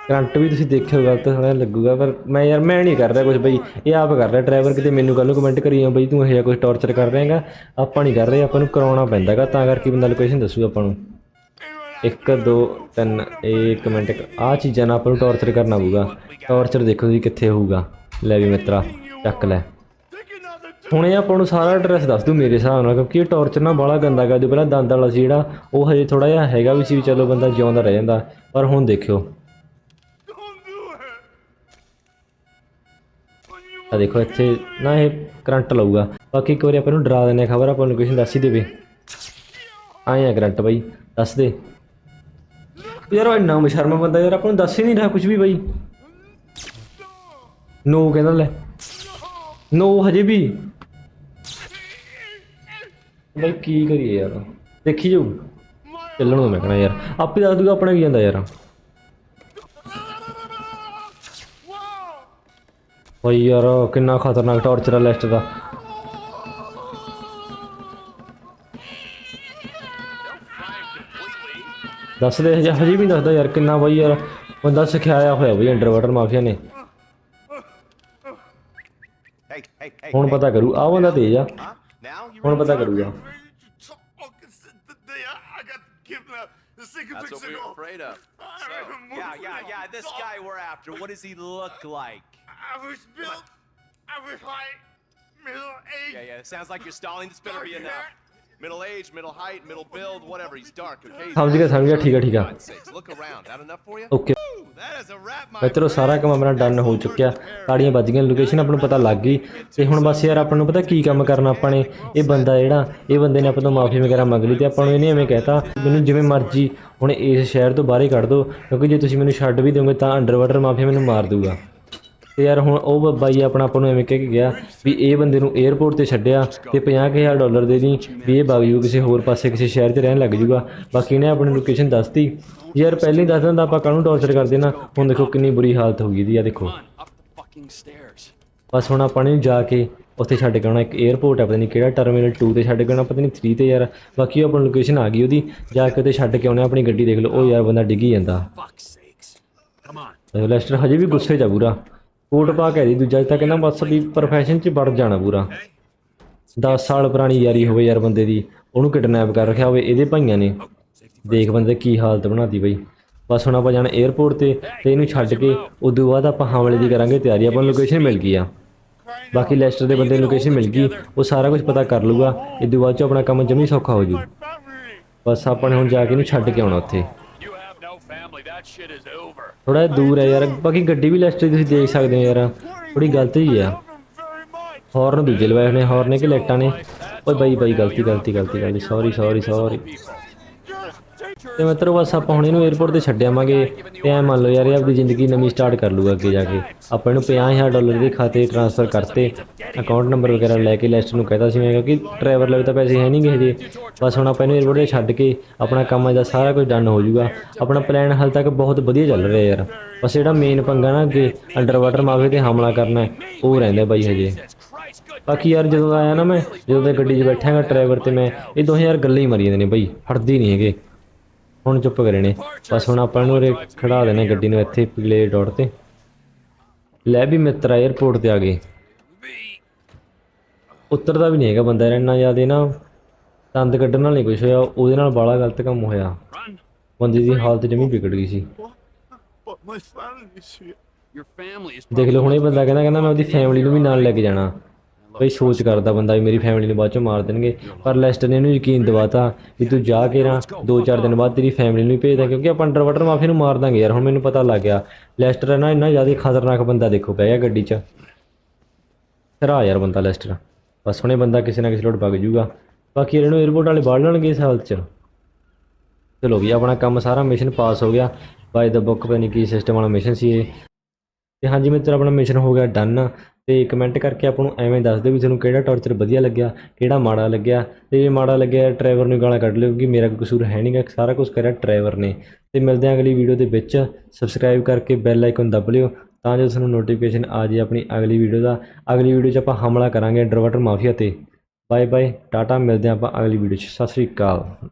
ਕਰੰਟ ਵੀ ਤੁਸੀਂ ਦੇਖਿਓ, ਗਲਤ ਥੋੜਾ ਲੱਗੂਗਾ, ਪਰ ਮੈਂ ਯਾਰ ਮੈਂ ਨਹੀਂ ਕਰ ਰਿਹਾ ਕੁਝ ਬਈ। ਇਹ ਆਪ ਕਰ ਰਿਹਾ ਡਰਾਈਵਰ ਕਿਤੇ ਮੈਨੂੰ ਕੱਲ ਨੂੰ ਕਮੈਂਟ ਕਰੀ ਜਾ ਬਈ ਤੂੰ ਇਹ ਜਿਹਾ ਕੁਝ ਟੌਰਚਰ ਕਰ ਰਿਹਾਗਾ। ਆਪਾਂ ਨਹੀਂ ਕਰ ਰਹੇ, ਆਪਾਂ ਨੂੰ ਕਰਾਉਣਾ ਪੈਂਦਾਗਾ, ਤਾਂ ਕਰਕੇ ਬੰਦਾ ਲੋਕੇਸ਼ਨ ਦੱਸੂ ਆਪਾਂ ਨੂੰ। 1 2 3 1 ਮਿੰਟ ਆ ਚੀਜ਼ਾਂ ਨਾਲ ਆਪਾਂ ਨੂੰ ਟੌਰਚਰ ਕਰਨਾ ਪਊਗਾ। ਟੌਰਚਰ ਦੇਖੋ ਜੀ ਕਿੱਥੇ ਹੋਊਗਾ। ਲੈ ਵੀ ਮਿੱਤਰਾ, ਚੱਕ ਲੈ। ਹੁਣ ਇਹ ਆਪਾਂ ਨੂੰ ਸਾਰਾ ਐਡਰੈਸ ਦੱਸ ਦੂ ਮੇਰੇ ਹਿਸਾਬ ਨਾਲ, ਕਿਉਂਕਿ ਇਹ ਟੌਰਚਰ ਨਾ ਬਾਲਾ ਗੰਦਾ ਕਰ ਦਿਓ ਪਹਿਲਾਂ ਦੰਦ ਵਾਲਾ ਸੀ ਜਿਹੜਾ, ਉਹ ਹਜੇ ਥੋੜਾ ਜਿਹਾ ਹੈਗਾ ਵੀ ਸੀ ਵੀ ਚਲੋ ਬੰਦਾ ਜਿਉਂਦਾ ਰਹਿ ਜਾਂਦਾ। ਪਰ ਹੁਣ ਦੇਖਿਓ। Don't ਆ ਦੇਖੋ, ਇੱਥੇ ਨਾ ਇਹ ਕਰੰਟ ਲਊਗਾ। ਬਾਕੀ ਇੱਕ ਵਾਰੀ ਆਪਾਂ ਨੂੰ ਡਰਾ ਦਿੰਨੇ ਖਬਰ, ਆਪਾਂ ਲੋਕੇਸ਼ਨ ਦੱਸ ਹੀ ਦੇਵੇ। ਆਏ ਆ ਕਰੰਟ ਬਾਈ, ਦੱਸ ਦੇ। ਯਾਰ ਉਹ ਇੰਨਾ ਸ਼ਰਮਾ ਬੰਦਾ, ਯਾਰ ਆਪਾਂ ਨੂੰ ਦੱਸ ਹੀ ਨਹੀਂ ਰਿਹਾ ਕੁਝ ਵੀ ਬਾਈ। ਨੋ ਕਹਿੰਦਾ ਲੈ। ਨੋ ਹਜੇ ਵੀ। ਬਾਈ ਕੀ ਕਰੀਏ ਯਾਰ? ਦੇਖੀ ਜਾਊ। ਚੱਲਣ ਨੂੰ ਮੈਂ ਕਹਣਾ ਯਾਰ। ਆਪੇ ਦੱਸ ਦੂਗਾ ਆਪਣਾ ਕੀ ਜਾਂਦਾ ਯਾਰ। Wow. ਯਾਰ, ਕਿੰਨਾ ਖਤਰਨਾਕ ਟੌਰਚਰ ਆ ਲਿਸਟ ਦਾ। ਦੱਸ ਦੇ ਹਜੇ ਹਜੇ ਵੀ ਨੀ ਦੱਸਦਾ ਯਾਰ ਕਿੰਨਾ ਬਾਈ ਯਾਰ ਬੰਦਾ ਸਿਖਾਇਆ ਹੋਇਆ ਬਈ ਅੰਡਰਵਾਟਰ ਮਾਫੀਆ ਨੇ Hey, hey, hey. ਹੁਣ ਪਤਾ ਕਰੂ ਆ ਬੰਦਾ ਤੇਜ ਆ Huh? Now you ਹੁਣ ਪਤਾ ਕਰੂਗਾ Ready to talk. It's the day I, I got kidnapped. The second That's weeks what we ago. were afraid of. I So, remember yeah, yeah, now. yeah. This guy we're after. What does he look like? I was built. I was like middle aged. Yeah, yeah. Sounds like you're stalling. This better be enough. Middle age, middle height, middle build, whatever. He's dark, okay? He's ਸਮਝ ਗਿਆ ਸਮਝ ਗਿਆ ਠੀਕ ਆ ਠੀਕ sakes, look around. That enough for you? Okay That is a wrap, my ਮਿੱਤਰੋ ਸਾਰਾ ਕੰਮ ਆਪਣਾ ਡਨ ਹੋ ਚੁੱਕਿਆ ਤਾੜੀਆਂ ਵੱਜ ਗਈਆਂ ਲੋਕੇਸ਼ਨ ਆਪਾਂ ਨੂੰ ਪਤਾ ਲੱਗ ਗਈ ਤੇ ਹੁਣ ਬਸ ਯਾਰ ਆਪਾਂ ਨੂੰ ਪਤਾ ਕੀ ਕੰਮ ਕਰਨਾ ਆਪਾਂ ਨੇ ਇਹ ਬੰਦਾ ਜਿਹੜਾ ਇਹ ਬੰਦੇ ਨੇ ਆਪਾਂ ਤੋਂ ਮਾਫੀ ਵਗੈਰਾ ਮੰਗ ਲਈ ਤੇ ਆਪਾਂ ਨੂੰ ਇਹਨੇ ਐਵੇਂ ਕਹਿਤਾ ਮੈਨੂੰ ਜਿਵੇਂ ਮਰਜ਼ੀ ਹੁਣ ਇਸ ਸ਼ਹਿਰ ਤੋਂ ਬਾਹਰ ਹੀ ਕੱਢ ਦਿਓ ਕਿਉਂਕਿ ਜੇ ਤੁਸੀਂ ਮੈਨੂੰ ਛੱਡ ਵੀ ਦਿਓਗੇ ਤਾਂ ਅੰਡਰਵਾਟਰ ਮਾਫੀਆ ਮੈਨੂੰ ਮਾਰ ਦੂਗਾ ਤੇ ਯਾਰ ਹੁਣ ਉਹ ਬਾਈ ਆਪਣਾ ਆਪਾਂ ਨੂੰ ਐਵੇਂ ਕਹਿ ਕੇ ਗਿਆ ਵੀ ਇਹ ਬੰਦੇ ਨੂੰ 에ਅਰਪੋਰਟ ਤੇ ਛੱਡਿਆ ਤੇ 50000 ਡਾਲਰ ਦੇ ਦੀ ਵੀ ਇਹ ਜੂ ਕਿਸੇ ਹੋਰ ਪਾਸੇ ਕਿਸੇ ਸ਼ਹਿਰ 'ਚ ਰਹਿਣ ਲੱਗ ਜੂਗਾ। ਬਾਕੀ ਇਹਨੇ ਆਪਣੀ ਲੋਕੇਸ਼ਨ ਦੱਸਤੀ। ਯਾਰ ਪਹਿਲਾਂ ਹੀ ਦੱਸ ਦਿੰਦਾ ਆਪਾਂ ਕਾਹਨੂੰ ਟੌਰਚਰ ਕਰਦੇ ਨਾ ਹੁਣ ਦੇਖੋ ਕਿੰਨੀ ਬੁਰੀ ਹਾਲਤ ਹੋ ਗਈ ਇਹਦੀ ਆ ਦੇਖੋ. ਬਸ ਹੁਣ ਆਪਾਂ ਨੇ ਜਾ ਕੇ ਉੱਥੇ ਛੱਡ ਕੇ ਆਉਣਾ ਇੱਕ 에ਅਰਪੋਰਟ ਹੈ ਪਤਾ ਨਹੀਂ ਕਿਹੜਾ ਟਰਮੀਨਲ 2 ਤੇ ਛੱਡ ਕੇ ਆਉਣਾ ਪਤਾ ਨਹੀਂ 3 ਤੇ ਯਾਰ। ਬਾਕੀ ਉਹ ਆਪਣੀ ਲੋਕੇਸ਼ਨ ਆ ਗਈ ਉਹਦੀ ਜਾ ਕੇ ਉੱਥੇ ਛੱਡ ਕੇ ਆਉਣਾ ਆਪਣੀ ਗੱਡੀ ਦੇਖ ਲਓ ਉਹ ਯਾਰ ਬੰਦਾ ਡਿੱਗੀ ਜਾਂਦਾ। ਲੈਸਟਰ ਹਜੇ ਵੀ ਗੁੱਸੇ ਆ ਪੂਰਾ। ਕੋਟ ਪਾ ਕੇ ਦੀ ਦੂਜਾ ਤਾਂ ਕਹਿੰਦਾ ਬਸ ਵੀ ਪ੍ਰੋਫੈਸ਼ਨ 'ਚ ਵੜ ਜਾਣਾ ਪੂਰਾ। 10 ਸਾਲ ਪੁਰਾਣੀ ਯਾਰੀ ਹੋਵੇ ਯਾਰ ਬੰਦੇ ਦੀ, ਉਹਨੂੰ ਕਿਡਨੈਪ ਕਰ ਰੱਖਿਆ ਹੋਵੇ, ਇਹਦੇ ਭਾਈਆਂ ਨੇ। ਦੇਖ ਬੰਦੇ ਕੀ ਹਾਲਤ ਬਣਾਤੀ ਬਈ। ਬਸ ਹੁਣ ਆਪਾਂ ਜਾਣਾ 에ਅਰਪੋਰਟ ਤੇ ਤੇ ਇਹਨੂੰ ਛੱਡ ਕੇ, ਉਦੋਂ ਬਾਅਦ ਆਪਾਂ ਹਮਲੇ ਦੀ ਕਰਾਂਗੇ ਤਿਆਰੀ, ਆਪਾਂ ਨੂੰ ਲੋਕੇਸ਼ਨ ਮਿਲ ਗਈ ਆ। ਬਾਕੀ ਲੈਸਟਰ ਦੇ ਬੰਦੇ ਨੂੰ ਲੋਕੇਸ਼ਨ ਮਿਲ ਗਈ, ਉਹ ਸਾਰਾ ਕੁਝ ਪਤਾ ਕਰ ਲੂਗਾ ਇਦੋਂ ਬਾਅਦ ਚ ਆਪਣਾ ਕੰਮ ਜਮੀ ਸੌਖਾ ਹੋ ਜੂ। ਬਸ ਆਪਾਂ ਨੇ ਹੁਣ ਜਾ ਕੇ ਇਹਨੂੰ ਛੱਡ ਕੇ ਆਉਣਾ ਉੱਥੇ। ਥੋੜਾ ਦੂਰ ਹੈ ਯਾਰ। ਬਾਕੀ ਗੱਡੀ ਵੀ ਲੈਸਟਰ ਤੁਸੀਂ ਦੇਖ ਸਕਦੇ ਹੋ ਯਾਰ। ਥੋੜੀ ਗ਼ਲਤੀ ਹੀ ਆ। Love ਹਾਰਨ ਦੂਜੇ ਲਵਾਏ ਹੋਏ ਨੇ ਹਾਰਨ ਕਿ ਲਾਈਟਾਂ ਨੇ? ਓਏ ਬਾਈ ਬਾਈ, ਗਲਤੀ ਗਲਤੀ ਗਲਤੀ ਗਲਤੀ। ਸੌਰੀ ਸੌਰੀ ਸੌਰੀ ਤੇ ਮਿੱਤਰੋ ਬਸ ਆਪਾਂ ਹੁਣ ਇਹਨੂੰ 에ਅਰਪੋਰਟ ਤੇ ਛੱਡ ਆਵਾਂਗੇ ਤੇ ਐ ਮੰਨ ਲਓ ਯਾਰ ਇਹ ਆਪਣੀ ਜ਼ਿੰਦਗੀ ਨਵੀਂ ਸਟਾਰਟ ਕਰ ਲੂਗਾ ਅੱਗੇ ਜਾ ਕੇ। ਆਪਾਂ ਇਹਨੂੰ 50000 ਡਾਲਰ ਦੇ ਖਾਤੇ ਟ੍ਰਾਂਸਫਰ ਕਰਤੇ ਅਕਾਊਂਟ ਨੰਬਰ ਵਗੈਰਾ ਲੈ ਕੇ ਲੈਸਟ ਨੂੰ ਕਹਿਤਾ ਸੀ ਮੈਂ, ਕਿਉਂਕਿ ਡਰਾਈਵਰ ਲਵੇ ਤਾਂ ਪੈਸੇ ਹੈ ਨਹੀਂ ਗੇ ਹਜੇ। ਬਸ ਹੁਣ ਆਪਾਂ ਇਹਨੂੰ 에ਅਰਪੋਰਟ ਤੇ ਛੱਡ ਕੇ ਆਪਣਾ ਕੰਮ ਦਾ ਸਾਰਾ ਕੁਝ ਡਨ ਹੋ ਜਾਊਗਾ। ਆਪਣਾ ਪਲਾਨ ਹਾਲ ਤੱਕ ਬਹੁਤ ਵਧੀਆ ਚੱਲ ਰਿਹਾ ਯਾਰ। ਬਸ ਜਿਹੜਾ ਮੇਨ ਪੰਗਾ ਨਾ ਅੱਗੇ ਅੰਡਰ ਵਾਟਰ ਮਾਫੀਆ ਤੇ ਹਮਲਾ ਕਰਨਾ, ਉਹ ਰਹਿੰਦਾ ਬਾਈ ਹਜੇ। ਬਾਕੀ ਯਾਰ ਜਦੋਂ ਦਾ ਆਇਆ ਨਾ ਮੈਂ ਜਦੋਂ ਦਾ ਗੱਡੀ 'ਚ ਬੈਠਾਂਗਾ ਡਰਾਈਵਰ ਤੇ ਮੈਂ ਇਹ ਦੋਹੇ ਯਾਰ ਗੱਲਾਂ ਹੀ ਮਾਰੀ ਜਾਂਦੇ ਨੇ ਬਈ ਹਟਦੀ ਨਹੀਂ ਹੈਗੇ। ਹੁਣ ਚੁੱਪ ਕਰੇ ਨੇ। ਬਸ ਹੁਣ ਆਪਾਂ ਨੂੰ ਉਰੇ ਖੜਾ ਦੇਣਾ ਗੱਡੀ ਨੂੰ ਇੱਥੇ ਪੀਲੇ ਡੋਟ ਤੇ। ਲੈ ਵੀ ਮਿੱਤਰਾ 에ਅਰਪੋਰਟ ਤੇ ਆ ਗਏ। ਉੱਤਰਦਾ ਵੀ ਨਹੀਂ ਹੈਗਾ ਬੰਦਾ ਇੰਨਾ ਜ਼ਿਆਦਾ ਨਾ ਦੰਦ ਕੱਢਣ ਨਾਲ ਨਹੀਂ ਕੁਝ ਹੋਇਆ ਉਹਦੇ ਨਾਲ ਬਾਲਾ ਗਲਤ ਕੰਮ ਹੋਇਆ. ਬੰਦੇ ਦੀ ਹਾਲਤ ਜਮੀ ਵਿਗੜ ਗਈ ਸੀ। ਦੇਖ ਲਓ ਹੁਣ ਇਹ ਬੰਦਾ ਕਹਿੰਦਾ ਕਹਿੰਦਾ ਮੈਂ ਉਹਦੀ ਫੈਮਿਲੀ ਨੂੰ ਵੀ ਨਾਲ ਲੈ ਕੇ ਜਾਣਾ। ਬਈ ਸੋਚ ਕਰਦਾ ਬੰਦਾ ਵੀ ਮੇਰੀ ਫੈਮਿਲੀ ਨੂੰ ਬਾਅਦ ਚੋਂ ਮਾਰ ਦੇਣਗੇ। ਪਰ ਲੈਸਟਰ ਨੇ ਇਹਨੂੰ ਯਕੀਨ ਦਿਵਾਤਾ ਵੀ ਤੂੰ ਜਾ ਕੇ ਨਾ 2-4 ਦਿਨ ਬਾਅਦ ਤੇਰੀ ਫੈਮਿਲੀ ਨੂੰ ਵੀ ਭੇਜਦਾ ਕਿਉਂਕਿ ਆਪਾਂ ਅੰਡਰ ਵਾਟਰ ਮਾਫੀ ਨੂੰ ਮਾਰ ਦਾਂਗੇ ਯਾਰ, ਹੁਣ ਮੈਨੂੰ ਪਤਾ ਲੱਗ ਗਿਆ। ਲੈਸਟਰ ਹੈ ਨਾ, ਇੰਨਾ ਜ਼ਿਆਦਾ ਖਤਰਨਾਕ ਬੰਦਾ ਦੇਖੋ ਪਿਆ ਗੱਡੀ 'ਚ। ਆ ਯਾਰ ਬੰਦਾ ਲੈਸਟਰ ਬਸ ਹੁਣੇ ਬੰਦਾ ਕਿਸੇ ਨਾ ਕਿਸੇ ਲੋਟ ਵਗ ਜੂਗਾ। ਬਾਕੀ ਇਹਨੂੰ 에어ਪੋਰਟ ਵਾਲੇ ਬਾੜ ਲੈਣਗੇ ਇਸ ਹਾਲਤ 'ਚ। ਚਲੋ ਵੀ ਆਪਣਾ ਕੰਮ ਸਾਰਾ ਮਿਸ਼ਨ ਪਾਸ ਹੋ ਗਿਆ। ਬਾਈ ਦਾ ਬੁੱਕ ਪਤਾ ਨਹੀਂ ਕੀ ਸਿਸਟਮ ਵਾਲਾ ਮਿਸ਼ਨ ਸੀ ਇਹ। ਤੇ ਹਾਂਜੀ ਮਿੱਤਰ, ਆਪਣਾ ਮਿਸ਼ਨ ਹੋ ਗਿਆ ਡਨ ਤੇ ਕਮੈਂਟ ਕਰਕੇ ਆਪਾਂ ਨੂੰ ਐਵੇਂ ਦੱਸ ਦਿਓ ਵੀ ਤੁਹਾਨੂੰ ਕਿਹੜਾ ਟੌਰਚਰ ਵਧੀਆ ਲੱਗਿਆ, ਕਿਹੜਾ ਮਾੜਾ ਲੱਗਿਆ। ਤੇ ਜੇ ਮਾੜਾ ਲੱਗਿਆ ਡਰਾਈਵਰ ਨੂੰ ਗਾਲਾਂ ਕੱਢ ਲਿਓ ਕਿਉਂਕਿ ਮੇਰਾ ਕੋਈ ਕਸੂਰ ਹੈ ਨਹੀਂਗਾ ਸਾਰਾ ਕੁਝ ਕਰਿਆ ਡਰਾਈਵਰ ਨੇ। ਤੇ ਮਿਲਦੇ ਹਾਂ ਅਗਲੀ ਵੀਡੀਓ ਦੇ ਵਿੱਚ। ਸਬਸਕ੍ਰਾਈਬ ਕਰਕੇ ਬੈਲ ਆਈਕਨ ਦਬ ਲਿਓ, ਤਾਂ ਜੋ ਤੁਹਾਨੂੰ ਨੋਟੀਫਿਕੇਸ਼ਨ ਆ ਜਾਏ ਆਪਣੀ ਅਗਲੀ ਵੀਡੀਓ ਦਾ। ਅਗਲੀ ਵੀਡੀਓ 'ਚ ਆਪਾਂ ਹਮਲਾ ਕਰਾਂਗੇ ਅੰਡਰਵਾਟਰ ਮਾਫੀਆ ਤੇ। ਬਾਏ ਬਾਏ ਟਾਟਾ, ਮਿਲਦੇ ਹਾਂ ਆਪਾਂ ਅਗਲੀ ਵੀਡੀਓ 'ਚ। ਸਤਿ ਸ੍ਰੀ ਅਕਾਲ।